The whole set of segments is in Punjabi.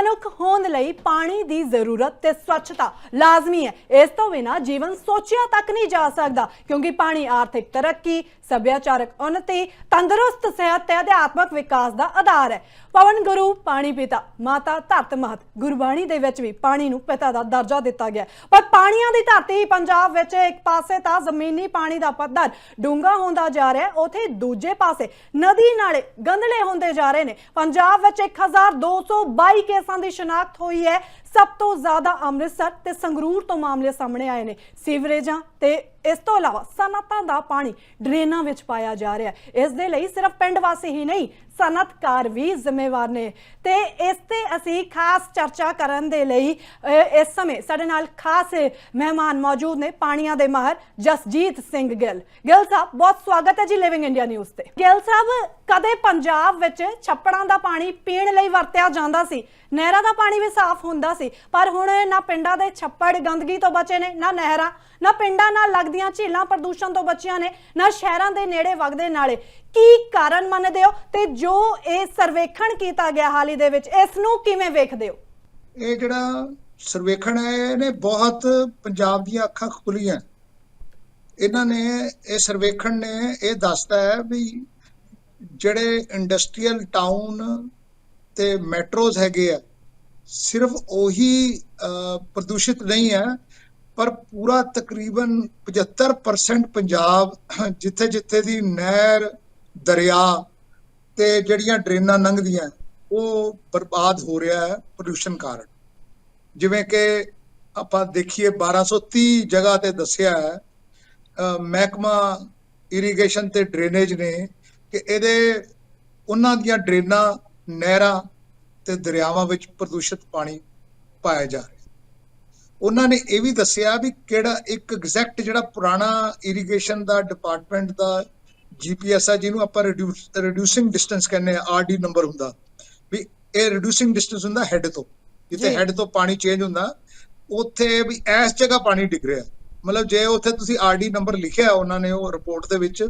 ਮਨੁੱਖ ਹੋਣ ਲਈ ਪਾਣੀ ਦੀ ਜ਼ਰੂਰਤ ਤੇ ਸਵੱਛਤਾ ਲਾਜ਼ਮੀ ਹੈ। ਇਸ ਤੋਂ ਬਿਨਾ ਜੀਵਨ ਸੋਚਿਆ ਤੱਕ ਨਹੀਂ ਜਾ ਸਕਦਾ, ਕਿਉਂਕਿ ਪਾਣੀ ਆਰਥਿਕ ਤਰੱਕੀ, ਸੱਭਿਆਚਾਰਕ ਉન્નਤੀ ਤੰਦਰੁਸਤ ਸਿਹਤ ਤੇ ਅਧਿਆਤਮਕ ਵਿਕਾਸ ਦਾ ਆਧਾਰ ਹੈ। ਪਵਨ ਗੁਰੂ, ਪਾਣੀ ਪਿਤਾ, ਮਾਤਾ ਧਰਤ ਮਹਤ, ਗੁਰਬਾਣੀ ਦੇ ਵਿੱਚ ਵੀ ਪਾਣੀ ਨੂੰ ਪਿਤਾ ਦਾ ਦਰਜਾ ਦਿੱਤਾ ਗਿਆ ਪਰ ਪਾਣੀਆਂ ਦੀ ਧਰਤੀ ਪੰਜਾਬ ਵਿੱਚ ਇੱਕ ਪਾਸੇ ਤਾਂ ਜ਼ਮੀਨੀ ਪਾਣੀ ਦਾ ਪੱਧਰ ਡੂੰਘਾ ਹੁੰਦਾ ਜਾ ਰਿਹਾ ਹੈ, ਉਥੇ ਦੂਜੇ ਪਾਸੇ ਨਦੀ ਨਾਲੇ ਗੰਦਲੇ ਹੁੰਦੇ ਜਾ ਰਹੇ ਨੇ। ਪੰਜਾਬ ਵਿੱਚ 1222 ਕੇਸ ਦੀ ਸ਼ਨਾਖਤ ਹੋਈ ਹੈ। ਸਭ ਤੋਂ ਜ਼ਿਆਦਾ ਅੰਮ੍ਰਿਤਸਰ ਤੇ ਸੰਗਰੂਰ ਤੋਂ ਮਾਮਲੇ ਸਾਹਮਣੇ ਆਏ ਨੇ। ਸੀਵਰੇਜਾਂ ਤੇ ਇਸ ਤੋਂ ਇਲਾਵਾ ਸਨਅਤਾਂ ਦਾ ਪਾਣੀ ਡਰੇਨਾਂ ਵਿੱਚ ਪਾਇਆ ਜਾ ਰਿਹਾ ਹੈ। ਇਸ ਦੇ ਲਈ ਸਿਰਫ ਪਿੰਡ ਵਾਸੀ ਹੀ ਨਹੀਂ ਸਨਅਤਕਾਰ ਵੀ ਜ਼ਿੰਮੇਵਾਰ ਨੇ। ਤੇ ਇਸ ਤੇ ਅਸੀਂ ਖਾਸ ਚਰਚਾ ਕਰਨ ਦੇ ਲਈ ਇਸ ਸਮੇਂ ਸਾਡੇ ਨਾਲ ਖਾਸ ਮਹਿਮਾਨ ਮੌਜੂਦ ਨੇ ਪਾਣੀਆਂ ਦੇ ਮਾਹਰ ਜਸਜੀਤ ਸਿੰਘ ਗਿੱਲ। ਗਿੱਲ ਸਾਹਿਬ, ਬਹੁਤ ਸਵਾਗਤ ਹੈ ਜੀ ਲਿਵਿੰਗ ਇੰਡੀਆ ਨਿਊਜ਼ ਤੇ। ਗਿੱਲ ਸਾਹਿਬ, ਕਦੇ ਪੰਜਾਬ ਵਿੱਚ ਛੱਪੜਾਂ ਦਾ ਪਾਣੀ ਪੀਣ ਲਈ ਵਰਤਿਆ ਜਾਂਦਾ ਸੀ? ਨਹਿਰਾਂ ਦਾ ਪਾਣੀ ਵੀ ਸਾਫ਼ ਹੁੰਦਾ ਸੀ। ਪਰ ਹੁਣ ਨਾ ਪਿੰਡਾਂ ਦੇ ਛੱਪੜ ਗੰਦਗੀ ਤੋਂ ਬਚੇ ਨੇ, ਨਾ ਨਹਿਰਾਂ, ਨਾ ਪਿੰਡਾਂ ਨਾਲ ਲੱਗਦੀਆਂ ਝੀਲਾਂ ਪ੍ਰਦੂਸ਼ਣ ਤੋਂ ਬਚੀਆਂ ਨੇ, ਨਾ ਸ਼ਹਿਰਾਂ ਦੇ ਨੇੜੇ ਵਗਦੇ ਨਾਲੇ। ਕੀ ਕਾਰਨ ਮੰਨਦੇ ਹੋ? ਤੇ ਜੋ ਇਹ ਸਰਵੇਖਣ ਕੀਤਾ ਗਿਆ ਹਾਲ ਦੇ ਵਿੱਚ, ਇਸ ਨੂੰ ਕਿਵੇਂ ਵੇਖਦੇ ਹੋ? ਇਹ ਜਿਹੜਾ ਸਰਵੇਖਣ ਹੈ, ਇਹਨੇ ਬਹੁਤ ਪੰਜਾਬ ਦੀਆਂ ਅੱਖਾਂ ਖੁੱਲੀਆਂ। ਇਹਨਾਂ ਨੇ ਇਹ ਸਰਵੇਖਣ ਨੇ ਇਹ ਦੱਸਦਾ ਹੈ ਵੀ ਜਿਹੜੇ ਇੰਡਸਟਰੀਅਲ ਟਾਊਨ ਤੇ ਮੈਟਰੋਜ਼ ਹੈਗੇ ਆ ਸਿਰਫ ਉਹੀ ਪ੍ਰਦੂਸ਼ਿਤ ਨਹੀਂ ਹੈ, ਪਰ ਪੂਰਾ ਤਕਰੀਬਨ 75% ਪੰਜਾਬ, ਜਿੱਥੇ ਜਿੱਥੇ ਦੀ ਨਹਿਰ, ਦਰਿਆ ਤੇ ਜਿਹੜੀਆਂ ਡਰੇਨਾਂ ਲੰਘਦੀਆਂ, ਉਹ ਬਰਬਾਦ ਹੋ ਰਿਹਾ ਹੈ ਪ੍ਰਦੂਸ਼ਣ ਕਾਰਨ। ਜਿਵੇਂ ਕਿ ਆਪਾਂ ਦੇਖੀਏ 1230 ਜਗ੍ਹਾ ਤੇ ਦੱਸਿਆ ਹੈ ਮਹਿਕਮਾ ਇਰੀਗੇਸ਼ਨ ਤੇ ਡਰੇਨੇਜ ਨੇ ਕਿ ਇਹਦੇ, ਉਹਨਾਂ ਦੀਆਂ ਡਰੇਨਾਂ, ਨਹਿਰਾਂ ਤੇ ਦਰਿਆਵਾਂ ਵਿੱਚ ਪ੍ਰਦੂਸ਼ਿਤ ਪਾਣੀ ਪਾਇਆ ਜਾ ਰਿਹਾ। ਉਹਨਾਂ ਨੇ ਇਹ ਵੀ ਦੱਸਿਆ ਵੀ ਕਿਹੜਾ ਇੱਕ ਐਗਜ਼ੈਕਟ ਜਿਹੜਾ ਪੁਰਾਣਾ ਇਰੀਗੇਸ਼ਨ ਦਾ ਡਿਪਾਰਟਮੈਂਟ ਦਾ ਜੀਪੀਐਸ ਆ ਜਿਹਨੂੰ ਆਪਾਂ ਰਿਡਿਊਸਿੰਗ ਡਿਸਟੈਂਸ ਕਹਿੰਦੇ ਆ ਆਰਡੀ ਨੰਬਰ ਹੁੰਦਾ। ਵੀ ਇਹ ਰਿਡਿਊਸਿੰਗ ਡਿਸਟੈਂਸ ਹੁੰਦਾ ਹੈੱਡ ਤੋਂ ਜਿੱਥੇ। ਹੈੱਡ ਤੋਂ ਪਾਣੀ ਚੇਂਜ ਹੁੰਦਾ ਉੱਥੇ ਵੀ ਇਸ ਜਗ੍ਹਾ ਪਾਣੀ ਡਿੱਗ ਰਿਹਾ। ਮਤਲਬ ਜੇ ਉੱਥੇ ਤੁਸੀਂ ਆਰਡੀ ਨੰਬਰ ਲਿਖਿਆ ਉਹਨਾਂ ਨੇ ਉਹ ਰਿਪੋਰਟ ਦੇ ਵਿੱਚ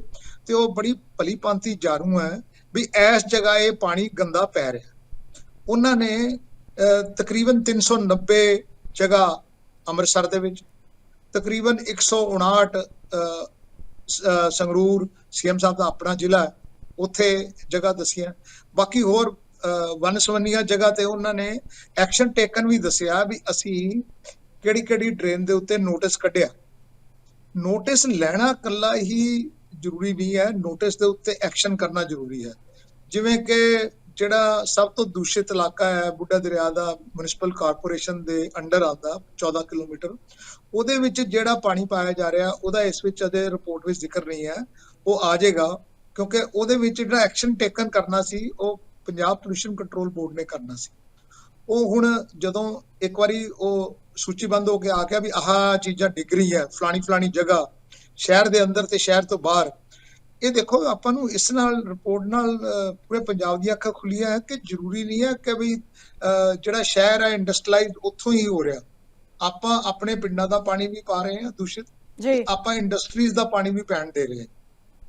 ਤੇ ਉਹ ਬੜੀ ਭਲੀ ਭਾਂਤੀ ਜਾਣੂ ਹੈ ਵੀ ਇਸ ਜਗ੍ਹਾ ਇਹ ਪਾਣੀ ਗੰਦਾ ਪੈ ਰਿਹਾ। ਉਹਨਾਂ ਨੇ ਅਹ, ਤਕਰੀਬਨ 390 ਜਗ੍ਹਾ ਅੰਮ੍ਰਿਤਸਰ ਦੇ ਵਿੱਚ ਤਕਰੀਬਨ 159 ਅਹ, ਸ- ਅਹ, ਸੰਗਰੂਰ ਸੀਐਮ ਸਾਹਿਬ ਦਾ ਆਪਣਾ ਜ਼ਿਲ੍ਹਾ ਹੈ, ਉੱਥੇ ਜਗ੍ਹਾ ਦੱਸੀਆਂ। ਬਾਕੀ ਹੋਰ ਅਹ, ਵੰਨ-ਸੁਵੰਨੀਆਂ ਜਗ੍ਹਾ ਤੇ ਉਹਨਾਂ ਨੇ ਐਕਸ਼ਨ ਟੇਕਨ ਵੀ ਦੱਸਿਆ ਵੀ ਅਸੀਂ ਕਿਹੜੀ ਕਿਹੜੀ ਡਰੇਨ ਦੇ ਉੱਤੇ ਨੋਟਿਸ ਕੱਢਿਆ। ਨੋਟਿਸ ਲੈਣਾ ਕੱਲਾ ਹੀ ਜ਼ਰੂਰੀ ਨਹੀਂ ਹੈ ਨੋਟਿਸ ਦੇ ਉੱਤੇ ਐਕਸ਼ਨ ਕਰਨਾ ਜ਼ਰੂਰੀ ਹੈ। ਜਿਵੇਂ ਕਿ ਜਿਹੜਾ ਸਭ ਤੋਂ ਦੂਸ਼ਿਤ ਇਲਾਕਾ ਹੈ ਬੁੱਢਾ ਦਰਿਆ ਦਾ ਮਿਊਨਿਸਪਲ ਕਾਰਪੋਰੇਸ਼ਨ ਦੇ ਅੰਡਰ ਆਉਂਦਾ 14 ਕਿਲੋਮੀਟਰ, ਉਹਦੇ ਵਿੱਚ ਜਿਹੜਾ ਪਾਣੀ ਪਾਇਆ ਜਾ ਰਿਹਾ, ਉਹਦਾ ਇਸ ਵਿੱਚ ਅਜੇ ਰਿਪੋਰਟ ਵਿੱਚ ਜ਼ਿਕਰ ਨਹੀਂ ਹੈ, ਉਹ ਆ ਜਾਏਗਾ, ਕਿਉਂਕਿ ਉਹਦੇ ਵਿੱਚ ਜਿਹੜਾ ਐਕਸ਼ਨ ਟੇਕਨ ਕਰਨਾ ਸੀ, ਉਹ ਪੰਜਾਬ ਪੋਲੂਸ਼ਨ ਕੰਟਰੋਲ ਬੋਰਡ ਨੇ ਕਰਨਾ ਸੀ। ਉਹ ਹੁਣ ਜਦੋਂ ਇੱਕ ਵਾਰੀ ਉਹ ਸੂਚੀਬੰਦ ਹੋ ਕੇ ਆ ਗਿਆ ਵੀ ਆਹ ਚੀਜ਼ਾਂ ਡਿੱਗ ਰਹੀ ਹੈ ਫਲਾਣੀ ਫਲਾਣੀ ਜਗ੍ਹਾ, ਸ਼ਹਿਰ ਦੇ ਅੰਦਰ ਤੇ ਸ਼ਹਿਰ ਤੋਂ ਬਾਹਰ ਇਹ ਦੇਖੋ ਆਪਾਂ ਨੂੰ ਇਸ ਨਾਲ ਰਿਪੋਰਟ ਨਾਲ ਪੂਰੇ ਪੰਜਾਬ ਦੀਆਂ ਅੱਖਾਂ ਖੁੱਲੀਆਂ ਹੈ ਕਿ ਜ਼ਰੂਰੀ ਨਹੀਂ ਹੈ ਕਿ ਵੀ ਜਿਹੜਾ ਸ਼ਹਿਰ ਹੈ ਇੰਡਸਟਰੀਲਾਈਜ਼ ਉੱਥੋਂ ਹੀ ਹੋ ਰਿਹਾ। ਆਪਾਂ ਆਪਣੇ ਪਿੰਡਾਂ ਦਾ ਪਾਣੀ ਵੀ ਪਾ ਰਹੇ ਹਾਂ ਦੂਸ਼ਿਤ ਜੀ। ਆਪਾਂ ਇੰਡਸਟਰੀਜ਼ ਦਾ ਪਾਣੀ ਵੀ ਪੈਣ ਦੇ ਰਹੇ ਹਾਂ।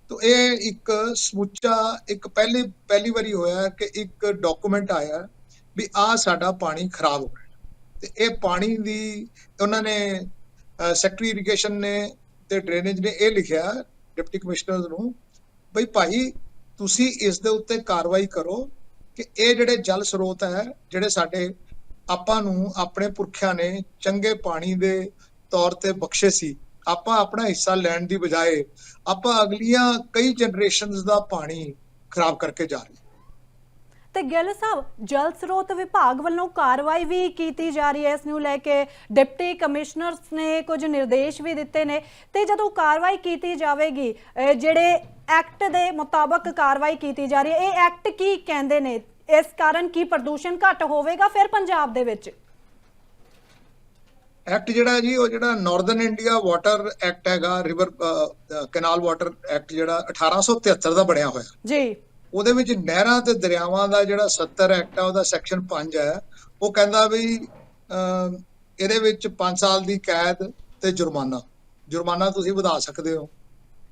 ਤੋ ਇਹ ਇੱਕ ਸਮੁੱਚਾ ਇੱਕ ਪਹਿਲੀ ਪਹਿਲੀ ਵਾਰੀ ਹੋਇਆ ਕਿ ਇੱਕ ਡਾਕੂਮੈਂਟ ਆਇਆ ਵੀ ਆ ਸਾਡਾ ਪਾਣੀ ਖਰਾਬ ਹੋ ਰਿਹਾ ਤੇ ਇਹ ਪਾਣੀ ਦੀ ਉਹਨਾਂ ਨੇ ਸੈਕਟਰੀ ਇਰੀਗੇਸ਼ਨ ਨੇ ਤੇ ਡਰੇਨੇਜ ਨੇ ਇਹ ਲਿਖਿਆ ਡਿਪਟੀ ਕਮਿਸ਼ਨਰ ਨੂੰ, ਬਈ ਭਾਈ, ਤੁਸੀਂ ਇਸ ਦੇ ਉੱਤੇ ਕਾਰਵਾਈ ਕਰੋ ਕਿ ਇਹ ਜਿਹੜੇ ਜਲ ਸਰੋਤ ਹੈ, ਜਿਹੜੇ ਸਾਡੇ ਆਪਾਂ ਨੂੰ ਆਪਣੇ ਪੁਰਖਿਆਂ ਨੇ ਚੰਗੇ ਪਾਣੀ ਦੇ ਤੌਰ ਤੇ ਬਖਸ਼ੇ ਸੀ, ਆਪਾਂ ਆਪਣਾ ਹਿੱਸਾ ਲੈਣ ਦੀ ਬਜਾਏ ਆਪਾਂ ਅਗਲੀਆਂ ਕਈ ਜਨਰੇਸ਼ਨਸ ਦਾ ਪਾਣੀ ਖਰਾਬ ਕਰਕੇ ਜਾ ਰਹੇ ਤੇ ਗਿੱਲ ਸਾਹਿਬ ਜਲ ਸਰੋਤ ਵਿਭਾਗ ਵੱਲੋਂ ਕਾਰਵਾਈ ਵੀ ਕੀਤੀ ਜਾ ਰਹੀ ਹੈ। ਇਸ ਨੂੰ ਲੈ ਕੇ ਡਿਪਟੀ ਕਮਿਸ਼ਨਰਸ ਨੇ ਕੁਝ ਨਿਰਦੇਸ਼ ਵੀ ਦਿੱਤੇ ਨੇ ਤੇ ਜਦੋਂ ਕਾਰਵਾਈ ਕੀਤੀ ਜਾਵੇਗੀ ਜਿਹੜੇ ਐਕਟ ਦੇ ਮੁਤਾਬਕ ਕਾਰਵਾਈ ਕੀਤੀ ਜਾ ਰਹੀ ਹੈ ਇਹ ਐਕਟ ਕੀ ਕਹਿੰਦੇ ਨੇ? ਇਸ ਕਾਰਨ ਕੀ ਪ੍ਰਦੂਸ਼ਣ ਘੱਟ ਹੋਵੇਗਾ ਫਿਰ ਪੰਜਾਬ ਦੇ ਵਿੱਚ? ਐਕਟ ਜਿਹੜਾ ਜੀ ਉਹ ਜਿਹੜਾ ਨਾਰਥਰਨ ਇੰਡੀਆ ਵਾਟਰ ਐਕਟ ਹੈਗਾ ਰਿਵਰ ਕੈਨਾਲ ਵਾਟਰ ਐਕਟ ਜਿਹੜਾ 1873 ਦਾ ਬਣਿਆ ਹੋਇਆ। ਜੀ। ਉਹਦੇ ਵਿੱਚ ਨਹਿਰਾਂ ਤੇ ਦਰਿਆਵਾਂ ਦਾ ਜਿਹੜਾ 70 ਐਕਟ ਆ, ਉਹਦਾ ਸੈਕਸ਼ਨ 5 ਹੈ। ਉਹ ਕਹਿੰਦਾ ਵੀ ਇਹਦੇ ਵਿੱਚ 5 ਸਾਲ ਦੀ ਕੈਦ ਤੇ ਜੁਰਮਾਨਾ। ਜੁਰਮਾਨਾ ਤੁਸੀਂ ਵਧਾ ਸਕਦੇ ਹੋ।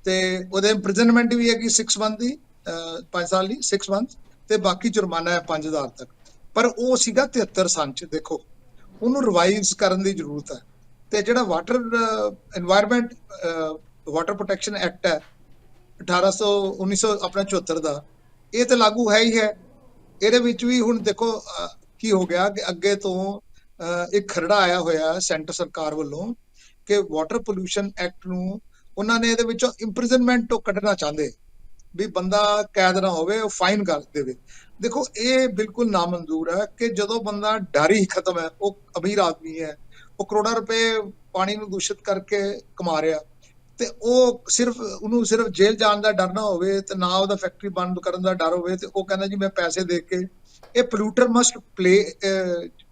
ਤੇ ਉਹਦੇ ਇੰਪ੍ਰਿਜ਼ਨਮੈਂਟ ਵੀ ਹੈ ਕਿ 6 ਮੰਥ ਦੀ 5 ਸਾਲ ਦੀ 6 ਮੰਥ ਤੇ ਬਾਕੀ ਜੁਰਮਾਨਾ ਹੈ 5000 ਤੱਕ। ਪਰ ਉਹ ਸੀਗਾ 73 ਸਾਲ ਚ, ਦੇਖੋ। ਉਹਨੂੰ ਰਿਵਾਈਜ਼ ਕਰਨ ਦੀ ਜ਼ਰੂਰਤ ਹੈ। ਤੇ ਜਿਹੜਾ water environment water protection act ਹੈ 1800 1900 ਆਪਣਾ 74 ਦਾ ਇਹ ਤਾਂ ਲਾਗੂ ਹੈ ਹੀ ਹੈ। ਇਹਦੇ ਵਿੱਚ ਵੀ ਹੁਣ ਦੇਖੋ ਕੀ ਹੋ ਗਿਆ ਕਿ ਅੱਗੇ ਤੋਂ ਇੱਕ ਖਰੜਾ ਆਇਆ ਹੋਇਆ ਸੈਂਟਰ ਸਰਕਾਰ ਵੱਲੋਂ ਕਿ ਵਾਟਰ ਪੋਲੂਸ਼ਨ ਐਕਟ ਨੂੰ ਉਹਨਾਂ ਨੇ ਇਹਦੇ ਵਿੱਚੋਂ ਇੰਪ੍ਰਿਜ਼ਨਮੈਂਟ ਤੋਂ ਕੱਢਣਾ ਚਾਹੁੰਦੇ। ਵੀ ਬੰਦਾ ਕੈਦ ਨਾ ਹੋਵੇ, ਉਹ ਫਾਈਨ ਕਰ ਦੇਵੇ। ਦੇਖੋ, ਇਹ ਬਿਲਕੁਲ ਨਾਮਨਜ਼ੂਰ ਹੈ ਕਿ ਜਦੋਂ ਬੰਦਾ ਡਰ ਹੀ ਖਤਮ ਹੈ, ਉਹ ਅਮੀਰ ਆਦਮੀ ਹੈ, ਉਹ ਕਰੋੜਾਂ ਰੁਪਏ ਪਾਣੀ ਨੂੰ ਦੂਸ਼ਿਤ ਕਰਕੇ ਕਮਾ ਰਿਹਾ ਤੇ ਉਹ ਸਿਰਫ ਉਹਨੂੰ ਸਿਰਫ ਜੇਲ੍ਹ ਜਾਣ ਦਾ ਡਰ ਨਾ ਹੋਵੇ ਤੇ ਨਾ ਉਹਦਾ ਫੈਕਟਰੀ ਬੰਦ ਕਰਨ ਦਾ ਡਰ ਹੋਵੇ ਤੇ ਉਹ ਕਹਿੰਦਾ ਜੀ ਮੈਂ ਪੈਸੇ ਦੇ ਕੇ ਇਹ ਪੋਲੂਟਰ ਮਸਟ ਪਲੇ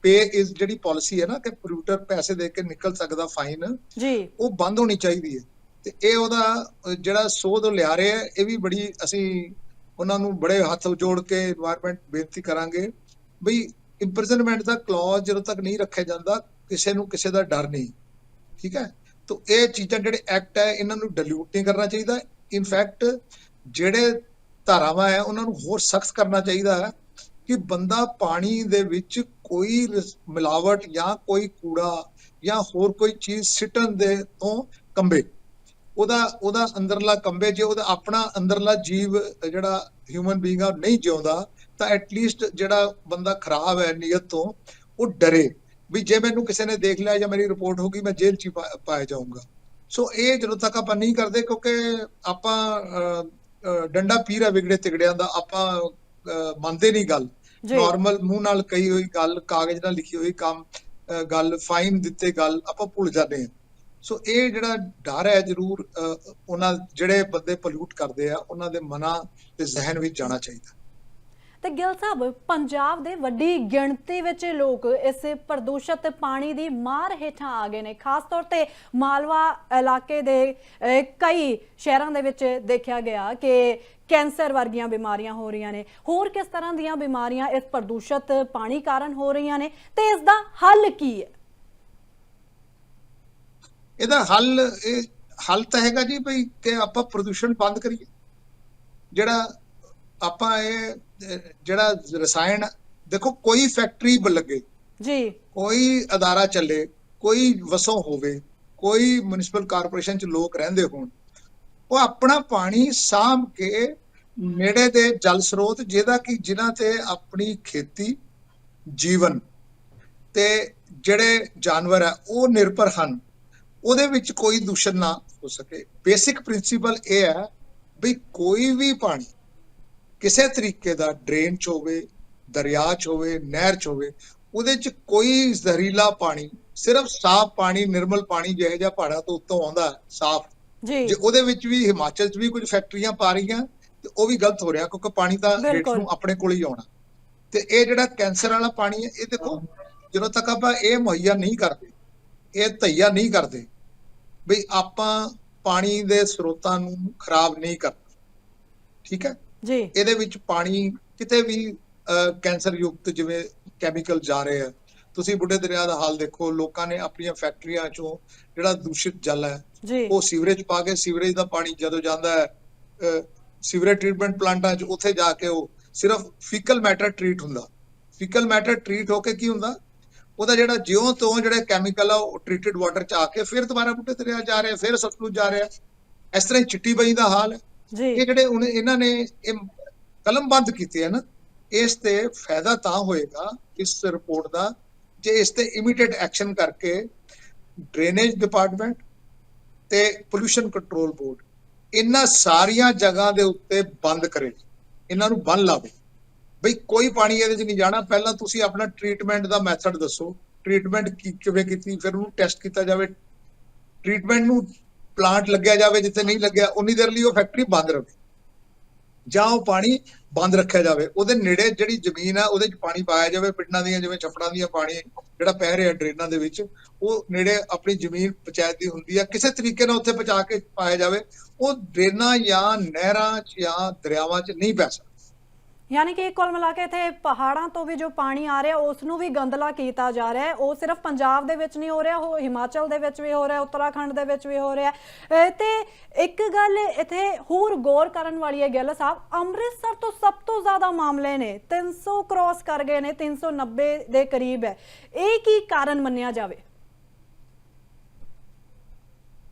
ਪੇ ਇਸ ਜਿਹੜੀ ਪਾਲਿਸੀ ਹੈ ਨਾ ਕਿ ਪੋਲੂਟਰ ਪੈਸੇ ਦੇ ਕੇ ਨਿਕਲ ਸਕਦਾ ਫਾਈਨ ਜੀ। ਉਹ ਬੰਦ ਹੋਣੀ ਚਾਹੀਦੀ ਹੈ। ਤੇ ਇਹ ਉਹਦਾ ਜਿਹੜਾ ਸੋਧ ਉਹ ਲਿਆ ਰਿਹਾ ਇਹ ਵੀ ਬੜੀ ਅਸੀਂ ਉਹਨਾਂ ਨੂੰ ਬੜੇ ਹੱਥ ਜੋੜ ਕੇ এনवायरमेंट ਬੇਨਤੀ ਕਰਾਂਗੇ ਬਈ ਇੰਪ੍ਰਿਜ਼ਨਮੈਂਟ ਦਾ ਕਲੌਜ਼ ਜਦੋਂ ਤੱਕ ਨਹੀਂ ਰੱਖਿਆ ਜਾਂਦਾ ਕਿਸੇ ਨੂੰ ਕਿਸੇ ਦਾ ਡਰ ਨਹੀਂ। ਠੀਕ ਹੈ? ਤਾਂ ਇਹ ਚੀਜ਼ਾਂ ਜਿਹੜੇ ਐਕਟ ਹੈ, ਇਹਨਾਂ ਨੂੰ ਡਿਲੂਟ ਨਹੀਂ ਕਰਨਾ ਚਾਹੀਦਾ। ਇਨਫੈਕਟ ਜਿਹੜੇ ਧਾਰਾਵਾਂ ਹੈ, ਉਹਨਾਂ ਨੂੰ ਹੋਰ ਸਖਤ ਕਰਨਾ ਚਾਹੀਦਾ ਹੈ ਕਿ ਬੰਦਾ ਪਾਣੀ ਦੇ ਵਿੱਚ ਕੋਈ ਮਿਲਾਵਟ ਜਾਂ ਕੋਈ ਕੂੜਾ ਜਾਂ ਹੋਰ ਕੋਈ ਚੀਜ਼ ਸਿੱਟਣ ਦੇ ਤੋਂ ਕੰਬੇ। ਉਹਦਾ ਉਹਦਾ ਅੰਦਰਲਾ ਕੰਬੇ, ਜੇ ਉਹਦਾ ਆਪਣਾ ਅੰਦਰਲਾ ਜੀਵ, ਜਿਹੜਾ ਹਿਊਮਨ ਬੀਇੰਗ ਆ ਨਹੀਂ ਜਿਉਂਦਾ, ਤਾਂ ਐਟਲੀਸਟ ਜਿਹੜਾ ਬੰਦਾ ਖਰਾਬ ਹੈ ਨੀਅਤ ਤੋਂ, ਉਹ ਡਰੇ। ਵੀ ਜੇ ਮੈਨੂੰ ਕਿਸੇ ਨੇ ਦੇਖ ਲਿਆ ਜਾਂ ਮੇਰੀ ਰਿਪੋਰਟ ਹੋ ਗਈ ਮੈਂ ਜੇਲ੍ਹ ਚ ਪਾਇਆ ਜਾਊਂਗਾ। ਸੋ ਇਹ ਜਦੋਂ ਤੱਕ ਆਪਾਂ ਨਹੀਂ ਕਰਦੇ ਕਿਉਂਕਿ ਆਪਾਂ ਡੰਡਾ ਪੀਰ ਵਿਗੜੇ ਤਿਗੜਿਆਂ ਦਾ ਆਪਾਂ ਮੰਨਦੇ ਨਹੀਂ ਗੱਲ। ਨਾਰਮਲ ਮੂੰਹ ਨਾਲ ਕਹੀ ਹੋਈ ਗੱਲ ਕਾਗਜ਼ ਨਾਲ ਲਿਖੀ ਹੋਈ ਕੰਮ ਗੱਲ ਫਾਈਨ ਦਿੱਤੇ ਗੱਲ ਆਪਾਂ ਭੁੱਲ ਜਾਂਦੇ ਹਾਂ। ਸੋ ਇਹ ਜਿਹੜਾ ਡਰ ਹੈ ਜ਼ਰੂਰ ਉਹਨਾਂ ਜਿਹੜੇ ਬੰਦੇ ਪੋਲਿਊਟ ਕਰਦੇ ਆ ਉਹਨਾਂ ਦੇ ਮਨਾਂ ਤੇ ਜ਼ਿਹਨ ਵਿੱਚ ਜਾਣਾ ਚਾਹੀਦਾ। ਤੇ ਗਿੱਲ ਸਾਹਿਬ, ਪੰਜਾਬ ਦੇ ਵੱਡੀ ਗਿਣਤੀ ਵਿੱਚ ਲੋਕ ਇਸ ਪ੍ਰਦੂਸ਼ਿਤ ਪਾਣੀ ਦੀ ਮਾਰ ਹੇਠਾਂ ਆ ਗਏ ਨੇ। ਖਾਸ ਤੌਰ ਤੇ ਮਾਲਵਾ ਇਲਾਕੇ ਦੇ ਕਈ ਸ਼ਹਿਰਾਂ ਦੇ ਵਿੱਚ ਦੇਖਿਆ ਗਿਆ ਕਿ ਕੈਂਸਰ ਵਰਗੀਆਂ ਬਿਮਾਰੀਆਂ ਹੋ ਰਹੀਆਂ ਨੇ। ਹੋਰ ਕਿਸ ਤਰ੍ਹਾਂ ਦੀਆਂ ਬਿਮਾਰੀਆਂ ਇਸ ਪ੍ਰਦੂਸ਼ਿਤ ਪਾਣੀ ਕਾਰਨ ਹੋ ਰਹੀਆਂ ਨੇ ਤੇ ਇਸ ਦਾ ਹੱਲ ਕੀ ਹੈ? ਇਹਦਾ ਹੱਲ, ਇਹ ਹੱਲ ਤਾਂ ਹੈਗਾ ਜੀ ਭਈ ਕਿ ਆਪਾਂ ਪ੍ਰਦੂਸ਼ਣ ਬੰਦ ਕਰੀਏ। ਜਿਹੜਾ ਆਪਾਂ ਇਹ ਜਿਹੜਾ ਰਸਾਇਣ ਦੇਖੋ ਕੋਈ ਫੈਕਟਰੀ ਲੱਗੇ। ਜੀ। ਕੋਈ ਅਦਾਰਾ ਚੱਲੇ ਕੋਈ ਵਸੋਂ ਹੋਵੇ ਕੋਈ ਮਿਊਨਿਸਪਲ ਕਾਰਪੋਰੇਸ਼ਨ ਚ ਲੋਕ ਰਹਿੰਦੇ ਹੋਣ ਉਹ ਆਪਣਾ ਪਾਣੀ ਸਾਂਭ ਕੇ ਨੇੜੇ ਦੇ ਜਲ ਸਰੋਤ ਜਿਹਦਾ ਕਿ ਜਿਨ੍ਹਾਂ ਤੇ ਆਪਣੀ ਖੇਤੀ ਜੀਵਨ ਤੇ ਜਿਹੜੇ ਜਾਨਵਰ ਆ ਉਹ ਨਿਰਭਰ ਹਨ ਉਹਦੇ ਵਿੱਚ ਕੋਈ ਦੂਸ਼ਣ ਨਾ ਹੋ ਸਕੇ। ਬੇਸਿਕ ਪ੍ਰਿੰਸੀਪਲ ਇਹ ਹੈ ਵੀ ਕੋਈ ਵੀ ਪਾਣੀ ਕਿਸੇ ਤਰੀਕੇ ਦਾ ਡਰੇਨ ਚ ਹੋਵੇ ਦਰਿਆ ਚ ਹੋਵੇ ਨਹਿਰ ਚ ਹੋਵੇ ਉਹਦੇ ਚ ਕੋਈ ਜ਼ਹਿਰੀਲਾ ਪਾਣੀ ਸਿਰਫ ਸਾਫ਼ ਪਾਣੀ ਨਿਰਮਲ ਪਾਣੀ ਜਿਹੋ ਜਿਹਾ ਪਹਾੜਾਂ ਤੋਂ ਉੱਤੋਂ ਆਉਂਦਾ ਸਾਫ਼। ਜੀ। ਜੇ ਉਹਦੇ ਵਿੱਚ ਵੀ ਹਿਮਾਚਲ 'ਚ ਵੀ ਕੁਝ ਫੈਕਟਰੀਆਂ ਪਾ ਰਹੀਆਂ ਤੇ ਉਹ ਵੀ ਗਲਤ ਹੋ ਰਿਹਾ ਕਿਉਂਕਿ ਪਾਣੀ ਤਾਂ ਬਿਲਕੁਲ। ਨੂੰ ਆਪਣੇ ਕੋਲ ਹੀ ਆਉਣਾ। ਤੇ ਇਹ ਜਿਹੜਾ ਕੈਂਸਰ ਵਾਲਾ ਪਾਣੀ ਹੈ ਇਹ ਦੇਖੋ ਜਦੋਂ ਤੱਕ ਆਪਾਂ ਇਹ ਮੁਹੱਈਆ ਨਹੀਂ ਕਰਦੇ ਇਹ ਤਈਆ ਨਹੀਂ ਕਰਦੇ ਵੀ ਆਪਾਂ ਪਾਣੀ ਦੇ ਸਰੋਤਾਂ ਨੂੰ ਖਰਾਬ ਨਹੀਂ ਕਰਨਾ। ਠੀਕ ਹੈ? ਜੀ। ਇਹਦੇ ਵਿੱਚ ਪਾਣੀ ਕਿਤੇ ਵੀ ਕੈਂਸਰ ਯੁਕਤ ਜਿਵੇਂ ਕੈਮੀਕਲ ਜਾ ਰਹੇ ਆ ਤੁਸੀਂ ਬੁੱਢੇ ਦਰਿਆ ਦਾ ਹਾਲ ਦੇਖੋ ਲੋਕਾਂ ਨੇ ਆਪਣੀਆਂ ਫੈਕਟਰੀਆਂ ਚੋਂ ਜਿਹੜਾ ਦੂਸ਼ਿਤ ਜਲ ਹੈ ਉਹ ਸੀਵਰੇਜ ਪਾ ਕੇ ਸੀਵਰੇਜ ਦਾ ਪਾਣੀ ਜਦੋਂ ਜਾਂਦਾ ਹੈ ਸੀਵਰੇਜ ਟ੍ਰੀਟਮੈਂਟ ਪਲਾਂਟਾਂ 'ਚ ਉੱਥੇ ਜਾ ਕੇ ਉਹ ਸਿਰਫ ਫੀਕਲ ਮੈਟਰ ਟ੍ਰੀਟ ਹੁੰਦਾ। ਫੀਕਲ ਮੈਟਰ ਟ੍ਰੀਟ ਹੋ ਕੇ ਕੀ ਹੁੰਦਾ? ਉਹਦਾ ਜਿਹੜਾ ਜਿਉਂ ਤੋਂ ਜਿਹੜੇ ਕੈਮੀਕਲ ਆ ਉਹ ਟ੍ਰੀਟਡ ਵਾਟਰ 'ਚ ਆ ਕੇ ਫਿਰ ਦੁਬਾਰਾ ਬੁੱਢੇ ਦਰਿਆ ਜਾ ਰਿਹਾ ਫਿਰ ਸਤਲੁਜ ਜਾ ਰਿਹਾ। ਇਸ ਤਰ੍ਹਾਂ ਚਿੱਟੀ ਬਈ ਦਾ ਹਾਲ ਹੈ। ਇਹ ਜਿਹੜੇ ਹੁਣ ਇਹਨਾਂ ਨੇ ਇਹ ਕਲਮ ਕੀਤੇ ਆ ਇਸ ਤੇ ਫਾਇਦਾ ਤਾਂ ਹੋਏਗਾ ਇਸ ਰਿਪੋਰਟ ਦਾ ਜੇ ਇਸ ਤੇ ਇਮੀਡੀਏਟ ਐਕਸ਼ਨ ਕਰਕੇ ਡਰੇਨੇਜ ਡਿਪਾਰਟਮੈਂਟ ਤੇ ਪੋਲੂਸ਼ਨ ਕੰਟਰੋਲ ਬੋਰਡ ਇਹਨਾਂ ਸਾਰੀਆਂ ਜਗ੍ਹਾ ਦੇ ਉੱਤੇ ਬੰਦ ਕਰੇ, ਇਹਨਾਂ ਨੂੰ ਬੰਨ ਲਾਵੇ। ਬਈ ਕੋਈ ਪਾਣੀ ਇਹਦੇ 'ਚ ਨਹੀਂ ਜਾਣਾ, ਪਹਿਲਾਂ ਤੁਸੀਂ ਆਪਣਾ ਟ੍ਰੀਟਮੈਂਟ ਦਾ ਮੈਥਡ ਦੱਸੋ। ਟ੍ਰੀਟਮੈਂਟ ਕਿਵੇਂ ਕੀਤੀ, ਫਿਰ ਉਹਨੂੰ ਟੈਸਟ ਕੀਤਾ ਜਾਵੇ। ਟ੍ਰੀਟਮੈਂਟ ਨੂੰ ਪਲਾਂਟ ਲੱਗਿਆ ਜਾਵੇ, ਜਿੱਥੇ ਨਹੀਂ ਲੱਗਿਆ, ਉਨੀ ਦੇਰ ਲਈ ਉਹ ਫੈਕਟਰੀ ਬੰਦ ਰਹੇ। ਜਾਂ ਉਹ ਪਾਣੀ ਬੰਦ ਰੱਖਿਆ ਜਾਵੇ। ਉਹਦੇ ਨੇੜੇ ਜਿਹੜੀ ਜ਼ਮੀਨ ਆ, ਉਹਦੇ 'ਚ ਪਾਣੀ ਪਾਇਆ ਜਾਵੇ, ਪਿੰਡਾਂ ਦੀਆਂ ਜਿਵੇਂ ਛੱਪੜਾਂ ਦੀਆਂ ਪਾਣੀ ਜਿਹੜਾ ਪੈ ਰਿਹਾ ਡਰੇਨਾਂ ਦੇ ਵਿੱਚ, ਉਹ ਨੇੜੇ ਆਪਣੀ ਜ਼ਮੀਨ ਪੰਚਾਇਤ ਦੀ ਹੁੰਦੀ ਆ, ਕਿਸੇ ਤਰੀਕੇ ਨਾਲ ਉੱਥੇ ਪਹੁੰਚਾ ਕੇ ਪਾਇਆ ਜਾਵੇ, ਉਹ ਡਰੇਨਾਂ ਜਾਂ ਨਹਿਰਾਂ 'ਚ ਜਾਂ ਦਰਿਆਵਾਂ 'ਚ ਨਹੀਂ ਪੈ ਸਕਦਾ। ਯਾਨੀ ਕਿ ਕੁੱਲ ਮਿਲਾ ਕੇ ਇੱਥੇ ਪਹਾੜਾਂ ਤੋਂ ਵੀ ਜੋ ਪਾਣੀ ਆ ਰਿਹਾ ਉਸ ਨੂੰ ਵੀ ਗੰਦਲਾ ਕੀਤਾ ਜਾ ਰਿਹਾ ਹੈ। ਉਹ ਸਿਰਫ ਪੰਜਾਬ ਦੇ ਵਿੱਚ ਨਹੀਂ ਹੋ ਰਿਹਾ, ਉਹ ਹਿਮਾਚਲ ਦੇ ਵਿੱਚ ਵੀ ਹੋ ਰਿਹਾ, ਉੱਤਰਾਖੰਡ ਦੇ ਵਿੱਚ ਵੀ ਹੋ ਰਿਹਾ ਹੈ। ਤੇ ਇੱਕ ਗੱਲ ਇੱਥੇ ਹੋਰ ਗੌਰ ਕਰਨ ਵਾਲੀ ਹੈ ਗਿੱਲ ਸਾਹਿਬ, ਅੰਮ੍ਰਿਤਸਰ ਤੋਂ ਸਭ ਤੋਂ ਜ਼ਿਆਦਾ ਮਾਮਲੇ ਨੇ 300 ਕ੍ਰਾਸ ਕਰ ਗਏ ਨੇ 390 ਦੇ ਕਰੀਬ ਹੈ। ਇਹ ਕੀ ਕਾਰਨ ਮੰਨਿਆ ਜਾਵੇ?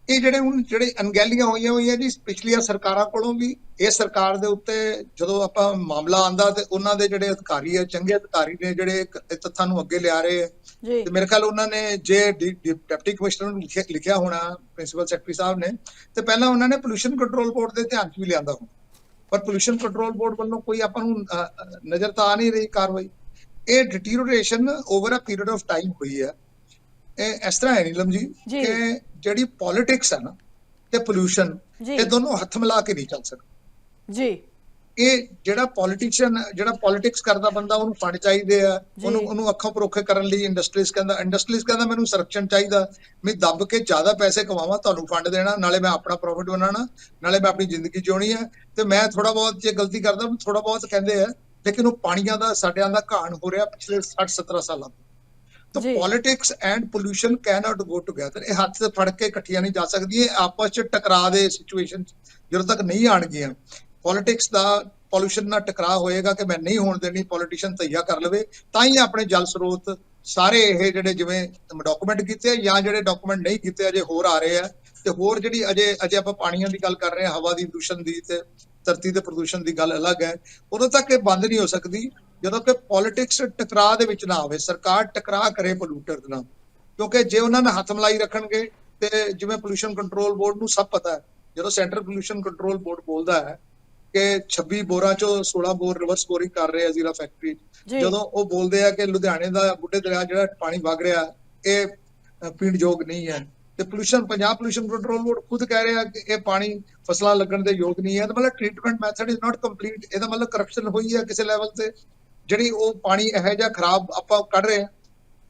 ਇਹ ਜਿਹੜੇ ਹੁਣ ਜਿਹੜੇ ਅਣਗਹਿਲੀਆਂ ਹੋਈਆਂ ਹੋਈਆਂ ਜੀ ਪਿਛਲੀਆਂ ਸਰਕਾਰਾਂ ਕੋਲੋਂ ਵੀ ਇਹ ਸਰਕਾਰ ਦੇ ਉੱਤੇ ਜਦੋਂ ਆਪਾਂ ਮਾਮਲਾ ਆਂਦਾ ਤੇ ਉਹਨਾਂ ਦੇ ਜਿਹੜੇ ਅਧਿਕਾਰੀ ਹੈ ਚੰਗੇ ਅਧਿਕਾਰੀ ਨੇ ਜਿਹੜੇ ਤੱਥਾਂ ਨੂੰ ਅੱਗੇ ਲਿਆ ਰਹੇ ਤੇ ਮੇਰੇ ਖਿਆਲ ਉਹਨਾਂ ਨੇ ਜੇ ਡਿਪਟੀ ਕਮਿਸ਼ਨਰ ਨੂੰ ਲਿਖਿਆ- ਹੋਣਾ ਪ੍ਰਿੰਸੀਪਲ ਸੈਕਟਰੀ ਸਾਹਿਬ ਨੇ ਤੇ ਪਹਿਲਾਂ ਉਹਨਾਂ ਨੇ ਪੋਲੂਸ਼ਨ ਕੰਟਰੋਲ ਬੋਰਡ ਦੇ ਧਿਆਨ 'ਚ ਵੀ ਲਿਆਂਦਾ ਹੋਣਾ। ਪਰ ਪੋਲੂਸ਼ਨ ਕੰਟਰੋਲ ਬੋਰਡ ਵੱਲੋਂ ਕੋਈ ਆਪਾਂ ਨੂੰ ਨਜ਼ਰ ਤਾਂ ਆ ਨਹੀਂ ਰਹੀ ਕਾਰਵਾਈ। ਇਹ deterioration over a period of time ਹੋਈ ਹੈ ਇਹ ਇਸ ਤਰ੍ਹਾਂ ਹੈ ਨੀਲਮ ਜੀ। ਕਿ ਜਿਹੜੀ ਪੋਲਿਟਿਕਸ ਹੈ ਨਾ ਤੇ ਪੋਲੂਸ਼ਨ। ਇਹ ਦੋਨੋਂ ਹੱਥ ਮਿਲਾ ਕੇ ਨਹੀਂ ਚੱਲ ਸਕਦੇ ਜੀ ਇਹ ਜਿਹੜਾ ਪੋਲੀਟੀਸ਼ੀਅਨ ਜਿਹੜਾ ਪੋਲਿਟਿਕਸ ਕਰਦਾ ਬੰਦਾ ਉਹਨੂੰ ਫੰਡ ਚਾਹੀਦੇ ਆ। ਉਹਨੂੰ ਉਹਨੂੰ ਅੱਖਾਂ ਪਰੋਖੇ ਕਰਨ ਲਈ ਇੰਡਸਟਰੀਜ਼ ਕਹਿੰਦਾ ਇੰਡਸਟਰੀਜ਼ ਕਹਿੰਦਾ ਮੈਨੂੰ ਸੰਰਕਸ਼ਣ ਚਾਹੀਦਾ ਮੈਂ ਦੱਬ ਕੇ ਜ਼ਿਆਦਾ ਪੈਸੇ ਕਮਾਵਾਂ ਤੁਹਾਨੂੰ ਫੰਡ ਦੇਣਾ ਨਾਲੇ ਮੈਂ ਆਪਣਾ ਪ੍ਰੋਫਿਟ ਬਣਾਉਣਾ ਨਾਲੇ ਮੈਂ ਆਪਣੀ ਜ਼ਿੰਦਗੀ ਜਿਉਣੀ ਹੈ ਤੇ ਮੈਂ ਥੋੜਾ ਬਹੁਤ ਜੇ ਗਲਤੀ ਕਰਦਾ ਥੋੜਾ ਬਹੁਤ ਕਹਿੰਦੇ ਆ ਲੇਕਿਨ ਉਹ ਪਾਣੀਆਂ ਦਾ ਸਾਡਿਆਂ ਦਾ ਘਾਣ ਹੋ ਰਿਹਾ ਪਿਛਲੇ 60 17 ਸਾਲਾਂ ਤੋਂ ਤਾਂ। Politics and pollution can't go together ਇਹ ਹੱਥ ਤੇ ਫੜ ਕੇ ਇਕੱਠੀਆਂ ਨਹੀਂ ਜਾ ਸਕਦੀਆਂ ਆਪਸ ਚ ਟਕਰਾ ਦੇ ਸਿਚੁਏਸ਼ਨ ਜਦੋਂ ਤੱਕ ਨਹੀਂ ਆਣਗੀਆਂ ਪੋਲਿਟਿਕਸ ਦਾ ਪੋਲੂਸ਼ਨ ਨਾਲ ਟਕਰਾ ਹੋਏਗਾ ਕਿ ਮੈਂ ਨਹੀਂ ਹੋਣ ਦੇਣੀ ਪੋਲੀਟੀਸ਼ੀਅਨ ਤਈਆ ਕਰ ਲਵੇ ਤਾਂ ਹੀ ਆਪਣੇ ਜਲ ਸਰੋਤ ਸਾਰੇ ਇਹ ਜਿਹੜੇ ਜਿਵੇਂ ਡਾਕੂਮੈਂਟ ਕੀਤੇ ਆ ਜਾਂ ਜਿਹੜੇ ਡਾਕੂਮੈਂਟ ਨਹੀਂ ਕੀਤੇ ਅਜੇ ਹੋਰ ਆ ਰਹੇ ਆ ਤੇ ਹੋਰ ਜਿਹੜੀ ਅਜੇ ਅਜੇ ਆਪਾਂ ਪਾਣੀਆਂ ਦੀ ਗੱਲ ਕਰ ਰਹੇ ਹਾਂ ਹਵਾ ਦੀ ਪ੍ਰਦੂਸ਼ਣ ਦੀ ਤੇ ਧਰਤੀ ਦੇ ਪ੍ਰਦੂਸ਼ਣ ਦੀ ਗੱਲ ਅਲੱਗ ਹੈ ਉਦੋਂ ਤੱਕ ਇਹ ਬੰਦ ਨਹੀਂ ਹੋ ਸਕਦੀ। ਜਦੋਂ ਕਿ ਪੋਲਿਟਿਕਸ ਟਕਰਾਅ ਦੇ ਵਿੱਚ ਨਾ ਆਵੇ ਸਰਕਾਰ ਟਕਰਾਅ ਕਰੇ ਪੋਲੂਟਰ ਦੇ ਨਾਲ। ਕਿਉਂਕਿ ਜੇ ਉਹਨਾਂ ਨੇ ਹੱਥ ਮਲਾਈ ਰੱਖਣਗੇ ਤੇ ਜਿਵੇਂ ਪੋਲੂਸ਼ਨ ਕੰਟਰੋਲ ਬੋਰਡ ਨੂੰ ਸਭ ਪਤਾ ਹੈ ਜਦੋਂ ਸੈਂਟਰਲ ਪੋਲੂਸ਼ਨ ਕੰਟਰੋਲ ਬੋਰਡ ਬੋਲਦਾ ਹੈ ਕਿ 26 ਬੋਰਾਂ ਚੋਂ 16 ਬੋਰ ਰਿਵਰਸ ਬੋਰਿੰਗ ਕਰ ਰਹੇ ਆ ਜ਼ੀਰਾ ਫੈਕਟਰੀ। ਜਦੋਂ ਉਹ ਬੋਲਦੇ ਆ ਕਿ ਲੁਧਿਆਣੇ ਦਾ ਬੁੱਢੇ ਦਰਿਆ ਜਿਹੜਾ ਪਾਣੀ ਵਗ ਰਿਹਾ ਇਹ ਪੀਣ ਯੋਗ ਨਹੀਂ ਹੈ। ਤੇ pollution Punjab pollution control board ਖੁਦ ਕਹਿ ਰਿਹਾ ਕਿ ਇਹ ਪਾਣੀ ਫਸਲਾਂ ਲੱਗਣ ਦੇ ਯੋਗ ਨਹੀਂ ਹੈ। ਤਾਂ ਮਤਲਬ treatment method is not complete ਇਹਦਾ ਮਤਲਬ ਕਰਪਸ਼ਨ ਹੋਈ ਹੈ ਕਿਸੇ ਲੈਵਲ ਤੇ। ਜਿਹੜੀ ਉਹ ਪਾਣੀ ਇਹੋ ਜਿਹਾ ਖਰਾਬ ਆਪਾਂ ਕੱਢ ਰਹੇ ਹਾਂ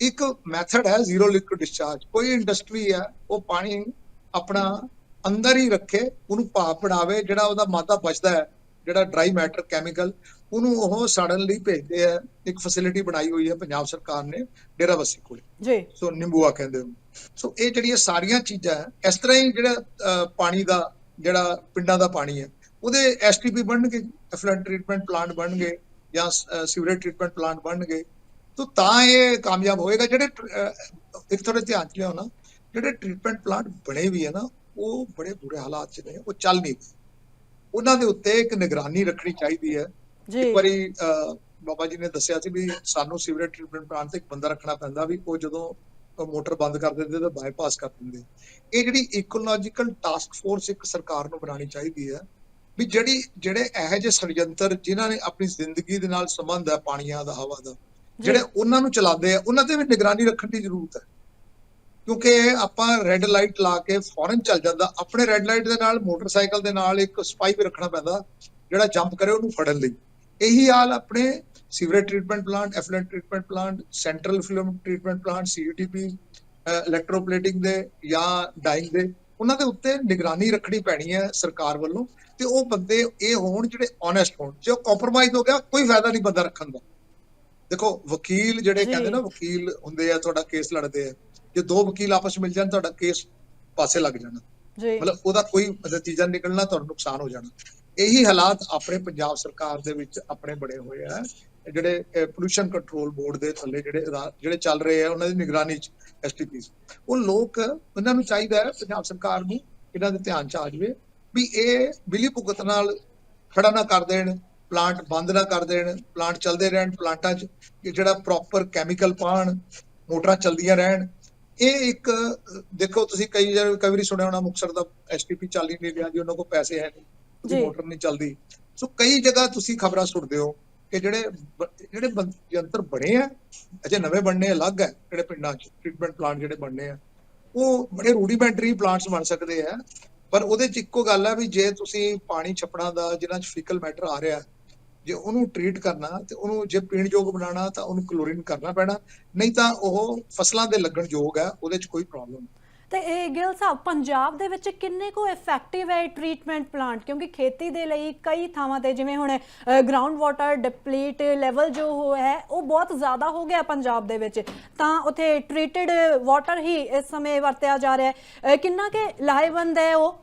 ਇੱਕ ਮੈਥਡ ਹੈ ਜ਼ੀਰੋ ਲਿਕੁਇਡ ਡਿਸਚਾਰਜ ਕੋਈ ਇੰਡਸਟਰੀ ਹੈ ਉਹ ਪਾਣੀ ਆਪਣਾ ਅੰਦਰ ਹੀ ਰੱਖੇ ਉਹਨੂੰ ਭਾਪ ਬਣਾਵੇ ਜਿਹੜਾ ਉਹਦਾ ਮਾਦਾ ਬਚਦਾ ਹੈ ਜਿਹੜਾ ਡਰਾਈ ਮੈਟਰ ਕੈਮੀਕਲ ਉਹਨੂੰ ਉਹ ਸਾੜਨ ਲਈ ਭੇਜਦੇ ਆ ਇੱਕ ਫੈਸਿਲਿਟੀ ਬਣਾਈ ਹੋਈ ਹੈ ਪੰਜਾਬ ਸਰਕਾਰ ਨੇ ਡੇਰਾਬੱਸੀ ਕੋਲ। ਜੀ। ਸੋ ਨਿੰਬੂਆ ਕਹਿੰਦੇ ਉਹਨੂੰ। ਸੋ ਇਹ ਜਿਹੜੀਆਂ ਸਾਰੀਆਂ ਚੀਜ਼ਾਂ ਹੈ, ਇਸ ਤਰ੍ਹਾਂ ਹੀ ਜਿਹੜਾ ਪਾਣੀ ਦਾ ਜਿਹੜਾ ਪਿੰਡਾਂ ਦਾ ਪਾਣੀ ਹੈ ਉਹਦੇ ਐਸਟੀਪੀ ਬਣਨਗੇ ਐਫਲੂਐਂਟ ਟ੍ਰੀਟਮੈਂਟ ਪਲਾਂਟ ਬਣਨਗੇ ਜਾਂ ਸੀਵਰੇਜ ਟ੍ਰੀਟਮੈਂਟ ਪਲਾਂਟ ਬਣਨਗੇ ਤਾਂ ਤਾਂ ਇਹ ਕਾਮਯਾਬ ਹੋਏਗਾ। ਜਿਹੜੇ ਇੱਕ ਥੋੜੇ ਧਿਆਨ ਚ ਲਿਆਓ ਨਾ ਜਿਹੜੇ ਟ੍ਰੀਟਮੈਂਟ ਪਲਾਂਟ ਬਣੇ ਵੀ ਹੈ ਨਾ ਉਹ ਬੜੇ ਬੁਰੇ ਹਾਲਾਤ ਚ ਨੇ ਉਹ ਚੱਲ ਨਹੀਂ। ਉਹਨਾਂ ਦੇ ਉੱਤੇ ਇੱਕ ਨਿਗਰਾਨੀ ਰੱਖਣੀ ਚਾਹੀਦੀ ਹੈ। ਜੀ। ਇੱਕ ਵਾਰੀ ਬਾਬਾ ਜੀ ਨੇ ਦੱਸਿਆ ਸੀ ਵੀ ਸਾਨੂੰ ਸੀਵਰੇਜ ਟ੍ਰੀਟਮੈਂਟ ਪਲਾਂਟ ਤੇ ਇੱਕ ਬੰਦਾ ਰੱਖਣਾ ਪੈਂਦਾ ਵੀ ਉਹ ਜਦੋਂ ਮੋਟਰ ਬੰਦ ਕਰ ਦਿੰਦੇ ਤਾਂ ਬਾਈਪਾਸ ਕਰ ਦਿੰਦੇ। ਇਹ ਜਿਹੜੀ ਇਕੋਲੋਜੀਕਲ ਟਾਸਕ ਫੋਰਸ ਇੱਕ ਸਰਕਾਰ ਨੂੰ ਬਣਾਉਣੀ ਚਾਹੀਦੀ ਹੈ ਵੀ ਜਿਹੜੀ ਜਿਹੜੇ ਇਹੋ ਜਿਹੇ ષਡਯੰਤਰ ਜਿਨ੍ਹਾਂ ਨੇ ਆਪਣੀ ਜ਼ਿੰਦਗੀ ਦੇ ਨਾਲ ਸੰਬੰਧ ਹੈ ਪਾਣੀਆਂ ਦਾ ਹਵਾ ਦਾ ਜਿਹੜੇ ਉਹਨਾਂ ਨੂੰ ਚਲਾਉਂਦੇ ਆ ਉਹਨਾਂ ਤੇ ਵੀ ਨਿਗਰਾਨੀ ਰੱਖਣ ਦੀ ਜ਼ਰੂਰਤ ਹੈ। ਕਿਉਂਕਿ ਆਪਾਂ ਰੈੱਡ ਲਾਈਟ ਲਾ ਕੇ ਫੌਰਨ ਚੱਲ ਜਾਂਦਾ ਆਪਣੇ ਰੈੱਡ ਲਾਈਟ ਦੇ ਨਾਲ ਮੋਟਰਸਾਈਕਲ ਦੇ ਨਾਲ ਇੱਕ ਸਪਾਈ ਵੀ ਰੱਖਣਾ ਪੈਂਦਾ ਜਿਹੜਾ ਜੰਪ ਕਰੇ ਉਹਨੂੰ ਫੜਨ ਲਈ। ਇਹੀ ਹਾਲ ਆਪਣੇ sewerage treatment plant effluent treatment plant central film treatment plant CUTP electroplating ਦੇ ਜਾਂ ਡਾਈਂਗ ਦੇ ਉਹਨਾਂ ਦੇ ਉੱਤੇ ਨਿਗਰਾਨੀ ਰੱਖਣੀ ਪੈਣੀ ਹੈ ਸਰਕਾਰ ਵੱਲੋਂ। ਤੇ ਉਹ ਬੰਦੇ ਇਹ ਹੋਣ ਜਿਹੜੇ ਓਨੈਸਟ ਹੋਣ ਜੇ ਉਹ ਕੰਪਰੋਮਾਈਜ਼ ਹੋ ਗਿਆ ਕੋਈ ਫਾਇਦਾ ਨਹੀਂ ਬੰਦਾ ਰੱਖਣ ਦਾ। ਦੇਖੋ ਵਕੀਲ ਜਿਹੜੇ। ਕਹਿੰਦੇ ਨਾ ਵਕੀਲ ਹੁੰਦੇ ਆ ਤੁਹਾਡਾ ਕੇਸ ਲੜਦੇ ਆ। ਜੇ ਦੋ ਵਕੀਲ ਆਪਸ ਮਿਲ ਜਾਣ ਤੁਹਾਡਾ ਕੇਸ ਪਾਸੇ ਲੱਗ ਜਾਣਾ। ਜੀ। ਮਤਲਬ ਉਹਦਾ ਕੋਈ ਨਤੀਜਾ ਨਿਕਲਣਾ ਤੁਹਾਨੂੰ ਨੁਕਸਾਨ ਹੋ ਜਾਣਾ। ਇਹੀ ਹਾਲਾਤ ਆਪਣੇ ਪੰਜਾਬ ਸਰਕਾਰ ਦੇ ਵਿੱਚ ਆਪਣੇ ਬਣੇ ਹੋਏ ਆ। ਜਿਹੜੇ ਪੋਲੂਸ਼ਨ ਕੰਟਰੋਲ ਬੋਰਡ ਦੇ ਥੱਲੇ ਜਿਹੜੇ ਜਿਹੜੇ ਚੱਲ ਰਹੇ ਆ ਉਹਨਾਂ ਦੀ ਨਿਗਰਾਨੀ ਚ ਐਸਟੀਪੀਸ ਉਹ ਲੋਕ ਉਹਨਾਂ ਨੂੰ ਚਾਹੀਦਾ ਹੈ ਪੰਜਾਬ ਸਰਕਾਰ ਨੂੰ ਇਹਨਾਂ ਦੇ ਧਿਆਨ ਚ ਆ ਜਾਵੇ। ਵੀ ਇਹ ਬਿਲੀ ਭੁਗਤ ਨਾਲ ਖੜਾ ਨਾ ਕਰ ਦੇਣ ਪਲਾਂਟ ਬੰਦ ਨਾ ਕਰ ਦੇਣ ਪਲਾਂਟ ਚੱਲਦੇ ਰਹਿਣ ਪਲਾਂਟਾਂ 'ਚ ਜਿਹੜਾ ਪ੍ਰੋਪਰ ਕੈਮੀਕਲ ਪਾਣ ਮੋਟਰਾਂ ਚੱਲਦੀਆਂ ਰਹਿਣ। ਇਹ ਇੱਕ ਦੇਖੋ ਤੁਸੀਂ ਕਈ ਜਰ ਕਈ ਵਾਰੀ ਸੁਣਿਆ ਹੋਣਾ ਮੁਕਸਰ ਦਾ ਐਸਟੀਪੀ ਚੱਲ ਹੀ ਨਹੀਂ ਰਿਹਾ ਜੀ ਉਹਨਾਂ ਕੋਲ ਪੈਸੇ ਹੈ ਨਹੀਂ। ਮੋਟਰ ਨਹੀਂ ਚੱਲਦੀ। ਸੋ ਕਈ ਜਗ੍ਹਾ ਤੁਸੀਂ ਖਬਰਾਂ ਸੁਣਦੇ ਹੋ ਕਿ ਜਿਹੜੇ ਜਿਹੜੇ ਯੰਤਰ ਬਣੇ ਆ ਅਜੇ ਨਵੇਂ ਬਣਨੇ ਅਲੱਗ ਹੈ ਜਿਹੜੇ ਪਿੰਡਾਂ 'ਚ ਟ੍ਰੀਟਮੈਂਟ ਪਲਾਂਟ ਜਿਹੜੇ ਬਣਨੇ ਆ ਉਹ ਬੜੇ ਰੂਡੀਮੈਂਟਰੀ ਪਲਾਂਟਸ ਬਣ ਸਕਦੇ ਆ। ਪਰ ਉਹਦੇ 'ਚ ਇੱਕੋ ਗੱਲ ਹੈ ਵੀ ਜੇ ਤੁਸੀਂ ਪਾਣੀ ਛੱਪੜਾਂ ਦਾ ਜਿਹਨਾਂ 'ਚ ਫੀਕਲ ਮੈਟਰ ਆ ਰਿਹਾ, ਜੇ ਉਹਨੂੰ ਟ੍ਰੀਟ ਕਰਨਾ ਤੇ ਉਹਨੂੰ ਜੇ ਪੀਣ ਯੋਗ ਬਣਾਉਣਾ ਤਾਂ ਉਹਨੂੰ ਕਲੋਰੀਨ ਕਰਨਾ ਪੈਣਾ, ਨਹੀਂ ਤਾਂ ਉਹ ਫਸਲਾਂ ਦੇ ਲੱਗਣ ਯੋਗ ਹੈ ਉਹਦੇ 'ਚ ਕੋਈ ਪ੍ਰੋਬਲਮ ਤੇ ਤੇ ਇਹ ਗਿੱਲ ਸਾਹਿਬ, ਪੰਜਾਬ ਦੇ ਵਿੱਚ ਕਿੰਨੇ ਕੁ ਇਫੈਕਟਿਵ ਹੈ ਟ੍ਰੀਟਮੈਂਟ ਪਲਾਂਟ ਕਿਉਂਕਿ ਖੇਤੀ ਦੇ ਲਈ ਕਈ ਥਾਵਾਂ ਤੇ ਜਿਵੇਂ ਹੁਣ ਗਰਾਊਂਡ ਵਾਟਰ ਡਿਪਲੀਟ ਲੈਵਲ ਜੋ ਹੋ ਹੈ, ਉਹ ਬਹੁਤ ਜ਼ਿਆਦਾ ਹੋ ਗਿਆ ਪੰਜਾਬ ਦੇ ਵਿੱਚ। ਤਾਂ ਉਥੇ ਟ੍ਰੀਟਡ ਵਾਟਰ ਹੀ ਇਸ ਸਮੇਂ ਵਰਤਿਆ ਜਾ ਰਿਹਾ ਹੈ। ਕਿੰਨਾ ਕਿ ਲਾਹੇਵੰਦ ਹੈ ਉਹ?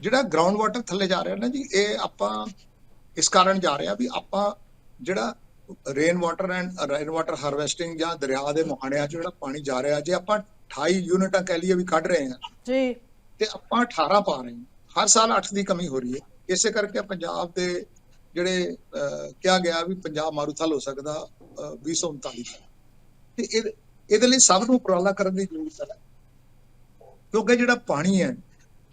ਜਿਹੜਾ ਗਰਾਊਂਡ ਵਾਟਰ ਥੱਲੇ ਜਾ ਰਿਹਾ ਨਾ ਜੀ, ਇਹ ਆਪਾਂ ਇਸ ਕਾਰਨ ਜਾ ਰਿਹਾ ਵੀ ਆਪਾਂ ਜਿਹੜਾ rain water and rain water harvesting ਜਾਂ ਦਰਿਆ ਦੇ ਮੁਹਾਣਿਆਂ 'ਚ ਜਿਹੜਾ ਪਾਣੀ ਜਾ ਰਿਹਾ ਜੇ ਆਪਾਂ 28 ਯੂਨਿਟਾਂ ਕਹਿ ਲਈਏ ਵੀ ਕੱਢ ਰਹੇ ਹਾਂ ਜੀ। ਤੇ ਆਪਾਂ 18 ਪਾ ਰਹੇ ਹਾਂ ਹਰ ਸਾਲ 8 ਦੀ ਕਮੀ ਹੋ ਰਹੀ ਹੈ। ਇਸੇ ਕਰਕੇ ਪੰਜਾਬ ਦੇ ਜਿਹੜੇ ਕਿਹਾ ਗਿਆ ਵੀ ਪੰਜਾਬ ਮਾਰੂਥਲ ਹੋ ਸਕਦਾ ਅਹ, 2039 ਤੱਕ ਤੇ ਇਹ- ਇਹਦੇ ਲਈ ਸਭ ਨੂੰ ਉਪਰਾਲਾ ਕਰਨ ਦੀ ਜ਼ਰੂਰਤ ਹੈ। ਕਿਉਂਕਿ ਜਿਹੜਾ ਪਾਣੀ ਹੈ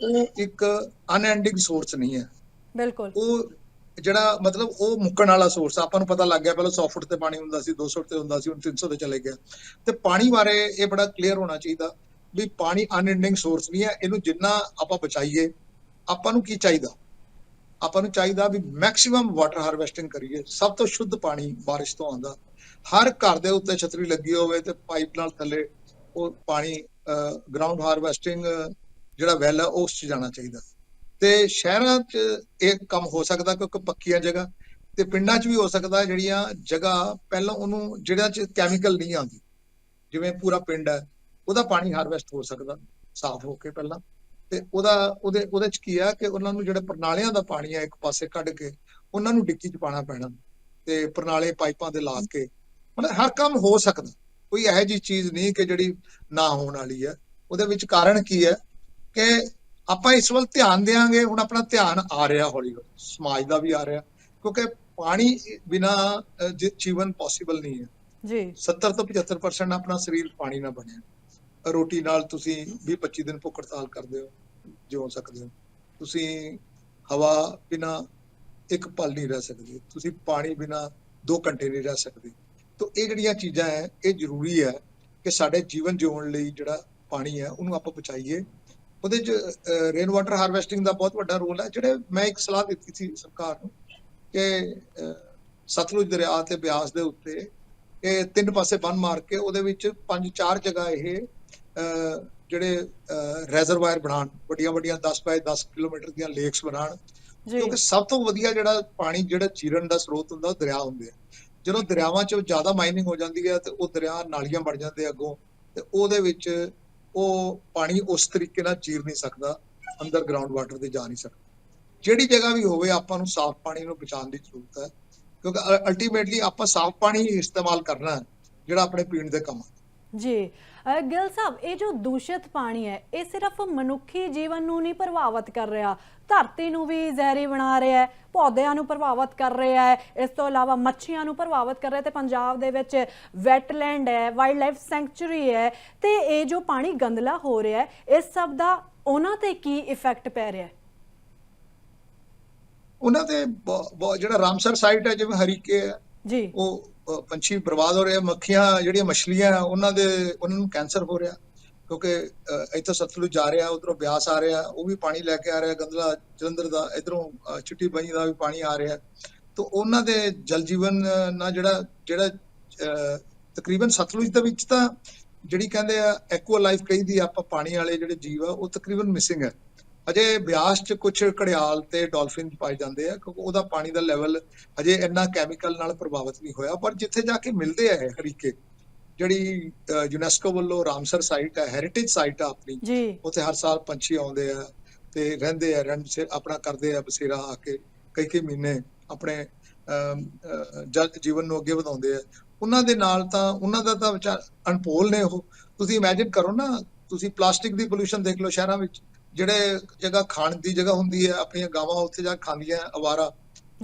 ਉਹ ਇੱਕ ਅਨਐਂਡਿੰਗ ਸੋਰਸ ਨਹੀਂ ਹੈ। ਬਿਲਕੁਲ। ਉਹ ਜਿਹੜਾ ਮਤਲਬ ਉਹ ਮੁੱਕਣ ਵਾਲਾ ਸੋਰਸ ਆਪਾਂ ਨੂੰ ਪਤਾ ਲੱਗ ਗਿਆ ਪਹਿਲਾਂ 100 ਫੁੱਟ ਤੇ ਪਾਣੀ ਹੁੰਦਾ ਸੀ 200 ਤੇ ਹੁੰਦਾ ਸੀ, ਹੁਣ 300 ਤੇ ਚਲੇ ਗਿਆ। ਤੇ ਪਾਣੀ ਬਾਰੇ ਇਹ ਬੜਾ ਕਲੀਅਰ ਹੋਣਾ ਚਾਹੀਦਾ ਵੀ ਪਾਣੀ ਅਨਐਂਡਿੰਗ ਸੋਰਸ ਨਹੀਂ ਹੈ, ਇਹਨੂੰ ਜਿੰਨਾ ਆਪਾਂ ਬਚਾਈਏ, ਆਪਾਂ ਨੂੰ ਕੀ ਚਾਹੀਦਾ? ਆਪਾਂ ਨੂੰ ਚਾਹੀਦਾ ਵੀ ਮੈਕਸਿਮਮ ਵਾਟਰ ਹਾਰਵੈਸਟਿੰਗ ਕਰੀਏ, ਸਭ ਤੋਂ ਸ਼ੁੱਧ ਪਾਣੀ ਬਾਰਿਸ਼ ਤੋਂ ਆਉਂਦਾ। ਹਰ ਘਰ ਦੇ ਉੱਤੇ ਛਤਰੀ ਲੱਗੀ ਹੋਵੇ ਤੇ ਪਾਈਪ ਨਾਲ ਥੱਲੇ ਉਹ ਪਾਣੀ ਗਰਾਊਂਡ ਹਾਰਵੈਸਟਿੰਗ ਜਿਹੜਾ ਵੈਲ ਹੈ ਉਸ 'ਚ ਜਾਣਾ ਚਾਹੀਦਾ। ਤੇ ਸ਼ਹਿਰਾਂ 'ਚ ਇਹ ਕੰਮ ਹੋ ਸਕਦਾ ਕਿਉਂਕਿ ਪੱਕੀਆਂ ਜਗ੍ਹਾ ਤੇ ਪਿੰਡਾਂ 'ਚ ਵੀ ਹੋ ਸਕਦਾ ਜਿਹੜੀਆਂ ਜਗ੍ਹਾ ਪਹਿਲਾਂ ਉਹਨੂੰ ਜਿਹੜਾ 'ਚ ਕੈਮੀਕਲ ਨਹੀਂ ਆਉਂਦੀ, ਜਿਵੇਂ ਪੂਰਾ ਪਿੰਡ ਹੈ, ਉਹਦਾ ਪਾਣੀ ਹਾਰਵੈਸਟ ਹੋ ਸਕਦਾ, ਸਾਫ਼ ਹੋ ਕੇ ਪਹਿਲਾਂ ਤੇ ਉਹਦਾ, ਉਹਦੇ ਉਹਦੇ 'ਚ ਕੀ ਆ ਕਿ ਉਹਨਾਂ ਨੂੰ ਜਿਹੜੇ ਪ੍ਰਣਾਲਿਆਂ ਦਾ ਪਾਣੀ ਆ ਇੱਕ ਪਾਸੇ ਕੱਢ ਕੇ ਉਹਨਾਂ ਨੂੰ ਡਿੱਕੀ 'ਚ ਪਾਣਾ ਪੈਣਾ ਤੇ ਪ੍ਰਣਾਲੇ ਪਾਈਪਾਂ ਦੇ ਲਾ ਕੇ, ਮਤਲਬ ਹਰ ਕੰਮ ਹੋ ਸਕਦਾ, ਕੋਈ ਇਹੋ ਜੀ ਚੀਜ਼ ਨਹੀਂ ਕਿ ਜਿਹੜੀ ਨਾ ਹੋਣ ਵਾਲੀ ਹੈ। ਉਹਦੇ ਵਿੱਚ ਕਾਰਨ ਕੀ ਹੈ ਕਿ ਆਪਾਂ ਇਸ ਵੱਲ ਧਿਆਨ ਦੇਾਂਗੇ ਹੁਣ ਆਪਣਾ ਧਿਆਨ ਆ ਰਿਹਾ ਹੌਲੀ ਹੌਲੀ ਸਮਾਜ ਦਾ ਵੀ ਆ ਰਿਹਾ ਕਿਉਂਕਿ ਪਾਣੀ ਬਿਨਾ ਜੀਵਨ ਪੋਸੀਬਲ ਨਹੀਂ ਹੈ। ਜੀ। 70 ਤੋਂ 75% ਆਪਣਾ ਸਰੀਰ ਪਾਣੀ ਨਾਲ ਬਣਿਆ। ਰੋਟੀ ਨਾਲ ਤੁਸੀਂ 20 25 ਦਿਨ ਭੁੱਖ ਹੜਤਾਲ ਕਰਦੇ ਹੋ ਜਿਉ ਸਕਦੇ ਹੋ। ਤੁਸੀਂ ਹਵਾ ਬਿਨਾ ਇੱਕ ਪਲ ਨਹੀਂ ਰਹਿ ਸਕਦੇ। ਤੁਸੀਂ ਪਾਣੀ ਬਿਨਾ 2 ਘੰਟੇ ਨਹੀਂ ਰਹਿ ਸਕਦੇ। ਤੋਂ ਇਹ ਜਿਹੜੀਆਂ ਚੀਜ਼ਾਂ ਹੈ ਇਹ ਜ਼ਰੂਰੀ ਹੈ ਕਿ ਸਾਡੇ ਜੀਵਨ ਜਿਉਣ ਲਈ ਜਿਹੜਾ ਪਾਣੀ ਹੈ ਉਹਨੂੰ ਆਪਾਂ ਬਚਾਈਏ। ਉਹਦੇ ਚ ਰੇਨ ਵਾਟਰ ਹਾਰਵੈਸਟਿੰਗ ਦਾ ਬਹੁਤ ਵੱਡਾ ਰੋਲ ਹੈ ਜਿਹੜੇ ਮੈਂ ਇੱਕ ਸਲਾਹ ਦਿੱਤੀ ਸੀ ਸਰਕਾਰ ਨੂੰ ਕਿ ਸਤਲੁਜ ਦਰਿਆ ਤੇ ਬਿਆਸ ਦੇ ਉੱਤੇ ਇਹ ਤਿੰਨ ਪਾਸੇ ਬੰਨ ਮਾਰ ਕੇ ਉਹਦੇ ਵਿੱਚ ਪੰਜ ਚਾਰ ਜਗ੍ਹਾ ਇਹ ਜਿਹੜੇ ਰੈਜ਼ਰਵਾਇਰ ਬਣਾਉਣ ਵੱਡੀਆਂ ਵੱਡੀਆਂ 10 ਬਾਏ 10 ਕਿਲੋਮੀਟਰ ਦੀਆਂ ਲੇਕਸ ਬਣਾਉਣ ਜੀ। ਕਿਉਂਕਿ ਸਭ ਤੋਂ ਵਧੀਆ ਜਿਹੜਾ ਪਾਣੀ ਜਿਹੜਾ ਚੀਰਨ ਦਾ ਸਰੋਤ ਹੁੰਦਾ ਉਹ ਦਰਿਆ ਹੁੰਦੇ ਆ। ਜਦੋਂ ਦਰਿਆਵਾਂ 'ਚ ਜ਼ਿਆਦਾ ਮਾਈਨਿੰਗ ਹੋ ਜਾਂਦੀ ਹੈ ਤੇ ਉਹ ਦਰਿਆ ਨਾਲੀਆਂ ਬਣ ਜਾਂਦੇ ਅੱਗੋਂ ਤੇ ਉਹਦੇ ਵਿੱਚ ਉਹ ਪਾਣੀ ਉਸ ਤਰੀਕੇ ਨਾਲ ਚੀਰ ਨਹੀਂ ਸਕਦਾ, ਅੰਦਰ ਗਰਾਊਂਡ ਵਾਟਰ ਤੇ ਜਾ ਨਹੀਂ ਸਕਦਾ। ਜਿਹੜੀ ਜਗ੍ਹਾ ਵੀ ਹੋਵੇ, ਆਪਾਂ ਨੂੰ ਸਾਫ਼ ਪਾਣੀ ਨੂੰ ਬਚਾਉਣ ਦੀ ਜ਼ਰੂਰਤ ਹੈ। ਕਿਉਂਕਿ ਅਲਟੀਮੇਟਲੀ ਆਪਾਂ ਸਾਫ਼ ਪਾਣੀ ਹੀ ਇਸਤੇਮਾਲ ਕਰਨਾ ਹੈ, ਜਿਹੜਾ ਆਪਣੇ ਪੀਣ ਦੇ ਕੰਮ ਜੀ। ਗਿੱਲ ਸਾਹਿਬ ਇਹ ਜੋ ਦੂਸ਼ਿਤ ਪਾਣੀ ਹੈ ਇਹ ਸਿਰਫ ਮਨੁੱਖੀ ਜੀਵਨ ਨੂੰ ਨਹੀਂ ਪ੍ਰਭਾਵਿਤ ਕਰ ਰਿਹਾ। ਧਰਤੀ ਨੂੰ ਵੀ ਜ਼ਹਿਰੀ ਬਣਾ ਰਿਹਾ ਹੈ ਪੌਦਿਆਂ ਨੂੰ ਪ੍ਰਭਾਵਿਤ ਕਰ ਰਿਹਾ ਹੈ ਇਸ ਤੋਂ ਇਲਾਵਾ ਮੱਛੀਆਂ ਨੂੰ ਪ੍ਰਭਾਵਿਤ ਕਰ ਰਿਹਾ ਤੇ ਪੰਜਾਬ ਦੇ ਵਿੱਚ ਵੈਟਲੈਂਡ ਹੈ ਵਾਈਲਡ ਲਾਈਫ ਸੈਂਕਚੁਰੀ ਹੈ ਤੇ ਇਹ ਜੋ ਪਾਣੀ ਗੰਦਲਾ ਹੋ ਰਿਹਾ ਹੈ ਇਸ ਸਭ ਦਾ ਉਹਨਾਂ ਤੇ ਕੀ ਇਫੈਕਟ ਪੈ ਰਿਹਾ ਹੈ? ਉਹਨਾਂ ਬਹੁਤ- ਜਿਹੜਾ ਰਾਮਸਰ ਸਾਈਟ ਹੈ ਜਿਵੇਂ ਹਰੀਕੇ ਹੈ ਜੀ। ਉਹ ਪੰਛੀ ਬਰਬਾਦ ਹੋ ਰਹੇ ਆ, ਮੱਖੀਆਂ ਜਿਹੜੀਆਂ ਮਛਲੀਆਂ ਉਹਨਾਂ ਦੇ, ਉਹਨਾਂ ਨੂੰ ਕੈਂਸਰ ਹੋ ਰਿਹਾ। ਕਿਉਂਕਿ ਇੱਥੋਂ ਸਤਲੁਜ ਜਾ ਰਿਹਾ, ਉਧਰੋਂ ਬਿਆਸ ਆ ਰਿਹਾ, ਉਹ ਵੀ ਪਾਣੀ ਲੈ ਕੇ ਆ ਰਿਹਾ ਗੰਦਲਾ ਜਲੰਧਰ ਦਾ, ਇਧਰੋਂ ਚਿੱਟੀ ਬਣੀ ਦਾ ਵੀ ਪਾਣੀ ਆ ਰਿਹਾ। ਤਾਂ ਉਹਨਾਂ ਦੇ ਜਲ ਜੀਵਨ ਨਾਲ ਜਿਹੜਾ ਜਿਹੜਾ ਤਕਰੀਬਨ ਸਤਲੁਜ ਦੇ ਵਿੱਚ ਤਾਂ ਜਿਹੜੀ ਕਹਿੰਦੇ ਆ ਐਕਵਾ ਲਾਈਫ ਕਹਿੰਦੀ ਆਪਾਂ ਪਾਣੀ ਵਾਲੇ ਜਿਹੜੇ ਜੀਵ ਆ, ਉਹ ਤਕਰੀਬਨ ਮਿਸਿੰਗ ਹੈ ਅਜੇ ਬਿਆਸ ਚ ਕੁਝ ਘੜਿਆਲ ਤੇ ਡਾਲਫਿਨ ਪਾਏ ਜਾਂਦੇ ਆ ਕਿਉਂਕਿ ਉਹਦਾ ਪਾਣੀ ਦਾ ਲੈਵਲ ਅਜੇ ਇੰਨਾ ਕੈਮੀਕਲ ਨਾਲ ਪ੍ਰਭਾਵਿਤ ਨਹੀਂ ਹੋਇਆ ਪਰ ਜਿੱਥੇ ਜਾ ਕੇ ਮਿਲਦੇ ਆ ਹਰੀਕੇ ਜਿਹੜੀ ਯੂਨੈਸਕੋ ਵੱਲੋਂ ਰਾਮਸਰ ਸਾਈਟ ਹੈ ਹੈਰੀਟੇਜ ਸਾਈਟ ਆ ਆਪਣੀ ਉੱਥੇ ਹਰ ਸਾਲ ਪੰਛੀ ਆਉਂਦੇ ਆ ਤੇ ਰਹਿੰਦੇ ਆ ਰਹਿਣ ਬਸੇ ਆਪਣਾ ਕਰਦੇ ਆ ਬਸੇਰਾ ਆ ਕੇ ਕਈ ਕਈ ਮਹੀਨੇ ਆਪਣੇ ਜਲ ਜੀਵਨ ਨੂੰ ਅੱਗੇ ਵਧਾਉਂਦੇ ਆ। ਉਹਨਾਂ ਦੇ ਨਾਲ ਤਾਂ ਉਹਨਾਂ ਦਾ ਤਾਂ ਵਿਚਾਰ ਅਨਪੋਲ ਨੇ ਉਹ। ਤੁਸੀਂ ਇਮੇਜਿਨ ਕਰੋ ਨਾ ਤੁਸੀਂ ਪਲਾਸਟਿਕ ਦੀ ਪੋਲੂਸ਼ਨ ਦੇਖ ਲਓ ਸ਼ਹਿਰਾਂ ਵਿੱਚ। ਜਿਹੜੇ ਜਗ੍ਹਾ ਖਾਣ ਦੀ ਜਗ੍ਹਾ ਹੁੰਦੀ ਹੈ ਆਪਣੀਆਂ ਗਾਵਾਂ ਉੱਥੇ ਜਾ ਖਾਂਦੀਆਂ ਅਵਾਰਾ।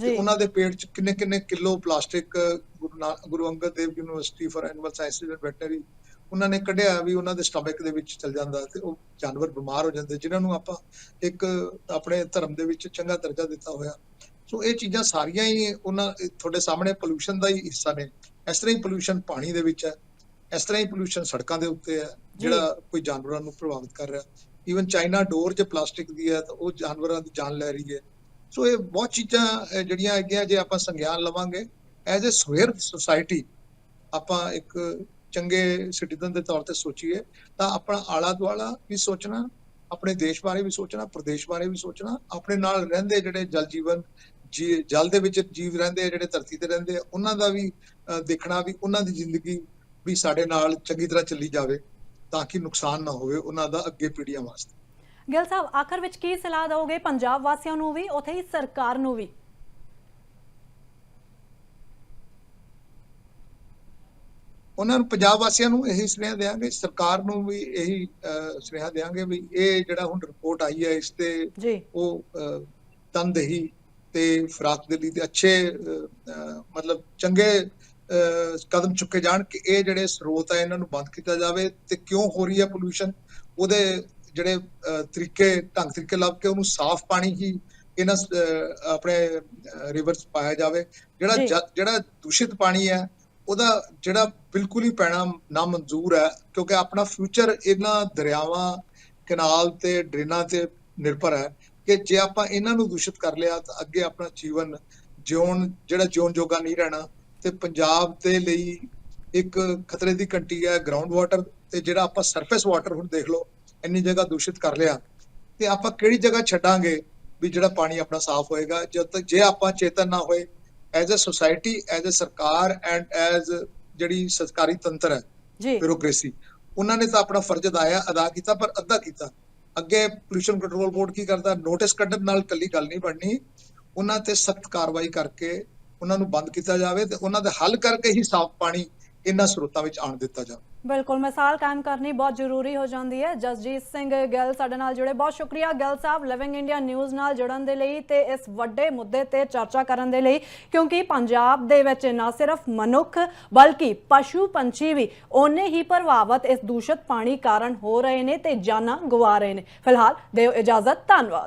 ਤੇ ਉਹਨਾਂ ਦੇ ਪੇਟ 'ਚ ਕਿੰਨੇ ਕਿੰਨੇ kilo plastic Guru Angad Dev university for animal sciences and veterinary ਉਹਨਾਂ ਨੇ ਕੱਢਿਆ ਵੀ ਉਹਨਾਂ ਦੇ ਸਟਮਕ ਦੇ ਵਿੱਚ ਚਲ ਜਾਂਦਾ ਤੇ ਉਹ ਜਾਨਵਰ ਬਿਮਾਰ ਹੋ ਜਾਂਦੇ ਜਿਨ੍ਹਾਂ ਨੂੰ ਆਪਾਂ ਇੱਕ ਆਪਣੇ ਧਰਮ ਦੇ ਵਿੱਚ ਚੰਗਾ ਦਰਜਾ ਦਿੱਤਾ ਹੋਇਆ। ਸੋ ਇਹ ਚੀਜ਼ਾਂ ਸਾਰੀਆਂ ਹੀ ਉਹਨਾਂ ਤੁਹਾਡੇ ਸਾਹਮਣੇ ਪੋਲੂਸ਼ਨ ਦਾ ਹੀ ਹਿੱਸਾ ਨੇ। ਇਸ ਤਰ੍ਹਾਂ ਹੀ ਪੋਲੂਸ਼ਨ ਪਾਣੀ ਦੇ ਵਿੱਚ ਹੈ ਇਸ ਤਰ੍ਹਾਂ ਹੀ ਪੋਲੂਸ਼ਨ ਸੜਕਾਂ ਦੇ ਉੱਤੇ ਹੈ ਜਿਹੜਾ ਕੋਈ ਜਾਨਵਰਾਂ ਨੂੰ ਪ੍ਰਭਾਵਿਤ ਕਰ ਰਿਹਾ। ਈਵਨ ਚਾਈਨਾ ਡੋਰ ਜੇ ਪਲਾਸਟਿਕ ਦੀ ਹੈ ਤਾਂ ਉਹ ਜਾਨਵਰਾਂ ਦੀ ਜਾਨ ਲੈ ਰਹੀ ਹੈ। ਸੋ ਇਹ ਬਹੁਤ ਚੀਜ਼ਾਂ ਜਿਹੜੀਆਂ ਹੈਗੀਆਂ, ਜੇ ਆਪਾਂ ਸੰਗਿਆਨ ਲਵਾਂਗੇ ਐਜ਼ ਅ ਸਵੇਅਰ ਸੁਸਾਇਟੀ ਆਪਾਂ ਇੱਕ ਚੰਗੇ ਸਿਟੀਜ਼ਨ ਦੇ ਤੌਰ ਤੇ ਸੋਚੀਏ, ਤਾਂ ਆਪਣਾ ਆਲਾ ਦੁਆਲਾ ਵੀ ਸੋਚਣਾ, ਆਪਣੇ ਦੇਸ਼ ਬਾਰੇ ਵੀ ਸੋਚਣਾ, ਪ੍ਰਦੇਸ਼ ਬਾਰੇ ਵੀ ਸੋਚਣਾ, ਆਪਣੇ ਨਾਲ ਰਹਿੰਦੇ ਜਿਹੜੇ ਜਲ ਜੀਵਨ, ਜੀ, ਜਲ ਦੇ ਵਿੱਚ ਜੀਵ ਰਹਿੰਦੇ ਆ, ਜਿਹੜੇ ਧਰਤੀ ਤੇ ਰਹਿੰਦੇ ਆ, ਉਹਨਾਂ ਦਾ ਵੀ ਦੇਖਣਾ ਵੀ, ਉਹਨਾਂ ਦੀ ਜ਼ਿੰਦਗੀ ਵੀ ਸਾਡੇ ਨਾਲ ਚੰਗੀ ਤਰ੍ਹਾਂ ਚੱਲੀ ਜਾਵੇ। ਤਾਂ ਕਿ ਨੁਕਸਾਨ ਨਾ ਹੋਵੇ ਉਹਨਾਂ ਦਾ ਅੱਗੇ ਪੀੜ੍ਹੀਆਂ ਵਾਸਤੇ। ਗਿੱਲ ਸਾਹਿਬ ਆਖਰ ਵਿੱਚ ਕੀ ਸਲਾਹ ਦਿਓਗੇ ਪੰਜਾਬ ਵਾਸੀਆਂ ਨੂੰ ਵੀ ਉਥੇ ਹੀ ਸਰਕਾਰ ਨੂੰ ਵੀ? ਉਹਨਾਂ ਨੂੰ ਪੰਜਾਬ ਵਾਸੀਆਂ ਨੂੰ ਇਹੀ ਸੁਨੇਹਾ ਦੇਵਾਂਗੇ ਸਰਕਾਰ ਨੂੰ ਵੀ ਇਹੀ ਸੁਨੇਹਾ ਦੇਵਾਂਗੇ ਵੀ ਇਹ ਜਿਹੜਾ ਹੁਣ ਰਿਪੋਰਟ ਆਈ ਹੈ ਇਸ ਤੇ ਉਹ ਅਹ, ਤਨਦੇਹੀ ਤੇ ਫਰਾਕ ਦਿਲੀ ਦੇ ਅੱਛੇ ਮਤਲਬ ਚੰਗੇ ਕਦਮ ਚੁੱਕੇ ਜਾਣ ਕਿ ਇਹ ਜਿਹੜੇ ਸਰੋਤ ਹੈ ਇਹਨਾਂ ਨੂੰ ਬੰਦ ਕੀਤਾ ਜਾਵੇ ਤੇ ਕਿਉਂ ਹੋ ਰਹੀ ਹੈ ਪੋਲੂਸ਼ਨ ਉਹਦੇ ਜਿਹੜੇ ਤਰੀਕੇ ਢੰਗ ਤਰੀਕੇ ਲੱਭ ਕੇ ਉਹਨੂੰ ਸਾਫ਼ ਪਾਣੀ ਹੀ ਇਹਨਾਂ ਆਪਣੇ ਰਿਵਰਸ ਪਾਇਆ ਜਾਵੇ। ਜਿਹੜਾ ਜਿਹੜਾ ਦੂਸ਼ਿਤ ਪਾਣੀ ਹੈ ਉਹਦਾ ਜਿਹੜਾ ਬਿਲਕੁਲ ਹੀ ਪੈਣਾ ਨਾ ਮਨਜ਼ੂਰ ਹੈ ਕਿਉਂਕਿ ਆਪਣਾ ਫਿਊਚਰ ਇਹਨਾਂ ਦਰਿਆਵਾਂ ਕਨਾਲ ਤੇ ਡਰੇਨਾਂ ਤੇ ਨਿਰਭਰ ਹੈ ਕਿ ਜੇ ਆਪਾਂ ਇਹਨਾਂ ਨੂੰ ਦੂਸ਼ਿਤ ਕਰ ਲਿਆ ਤਾਂ ਅੱਗੇ ਆਪਣਾ ਜੀਵਨ ਜਿਉਣ ਜਿਹੜਾ ਜਿਉਣ ਜੋਗਾ ਨਹੀਂ ਰਹਿਣਾ। ਤੇ ਪੰਜਾਬ ਦੇ ਲਈ ਇੱਕ ਖਤਰੇ ਦੀ ਘੰਟੀ ਹੈ ਗਰਾਊਂਡ ਵਾਟਰ ਤੇ ਜਿਹੜਾ ਆਪਾਂ ਸਰਫੇਸ ਵਾਟਰ ਹੁਣ ਦੇਖ ਲਓ ਇੰਨੀ ਜਗ੍ਹਾ ਦੂਸ਼ਿਤ ਕਰ ਲਿਆ। ਤੇ ਆਪਾਂ ਕਿਹੜੀ ਜਗ੍ਹਾ ਛੱਡਾਂਗੇ ਵੀ ਜਿਹੜਾ ਪਾਣੀ ਆਪਣਾ ਸਾਫ਼ ਹੋਏਗਾ? ਜਦ ਤੱਕ ਜੇ ਆਪਾਂ ਚੇਤਨ ਨਾ ਹੋਏ as a society as a ਸਰਕਾਰ ਐਂਡ ਐਜ਼ ਜਿਹੜੀ ਸਰਕਾਰੀ ਤੰਤਰ ਹੈ ਜੀ। ਬਿਊਰੋਕ੍ਰੇਸੀ ਉਹਨਾਂ ਨੇ ਤਾਂ ਆਪਣਾ ਫਰਜ਼ ਅਦਾਇਆ ਅਦਾ ਕੀਤਾ ਪਰ ਅੱਧਾ ਕੀਤਾ। ਅੱਗੇ ਪੋਲੂਸ਼ਨ ਕੰਟਰੋਲ ਬੋਰਡ ਕੀ ਕਰਦਾ? ਨੋਟਿਸ ਕੱਢਣ ਨਾਲ ਕੱਲੀ ਗੱਲ ਨਹੀਂ ਬਣਨੀ। ਉਹਨਾਂ ਤੇ ਸਖਤ ਕਾਰਵਾਈ ਕਰਕੇ ਉਹਨਾਂ ਨੂੰ ਬੰਦ ਕੀਤਾ ਜਾਵੇ ਤੇ ਉਹਨਾਂ ਦੇ ਹੱਲ ਕਰਕੇ ਹੀ ਸਾਫ਼ ਪਾਣੀ ਇਹਨਾਂ ਸਰੋਤਾਂ ਵਿੱਚ ਆਣ ਦਿੱਤਾ ਜਾਵੇ। ਬਿਲਕੁਲ, ਮਿਸਾਲ ਕਾਇਮ ਕਰਨੀ ਬਹੁਤ ਜ਼ਰੂਰੀ ਹੋ ਜਾਂਦੀ ਹੈ। ਜਸਜੀਤ ਸਿੰਘ ਗਿੱਲ ਸਾਡੇ ਨਾਲ ਜੁੜੇ। ਬਹੁਤ ਸ਼ੁਕਰੀਆ Gill Sahib Living India News ਨਾਲ ਜੁੜਨ ਦੇ ਲਈ ਤੇ ਇਸ ਵੱਡੇ ਮੁੱਦੇ ਤੇ ਚਰਚਾ ਕਰਨ ਦੇ ਲਈ, ਕਿਉਂਕਿ ਪੰਜਾਬ ਦੇ ਵਿੱਚ ਨਾ ਸਿਰਫ ਮਨੁੱਖ ਬਲਕਿ ਪਸ਼ੂ ਪੰਛੀ ਵੀ ਓਨੇ ਹੀ ਪ੍ਰਭਾਵਿਤ ਇਸ ਦੂਸ਼ਿਤ ਪਾਣੀ ਕਾਰਨ ਹੋ ਰਹੇ ਨੇ ਤੇ ਜਾਨਾਂ ਗਵਾ ਰਹੇ ਨੇ। ਫਿਲਹਾਲ ਦਿਓ ਇਜਾਜ਼ਤ, ਧੰਨਵਾਦ।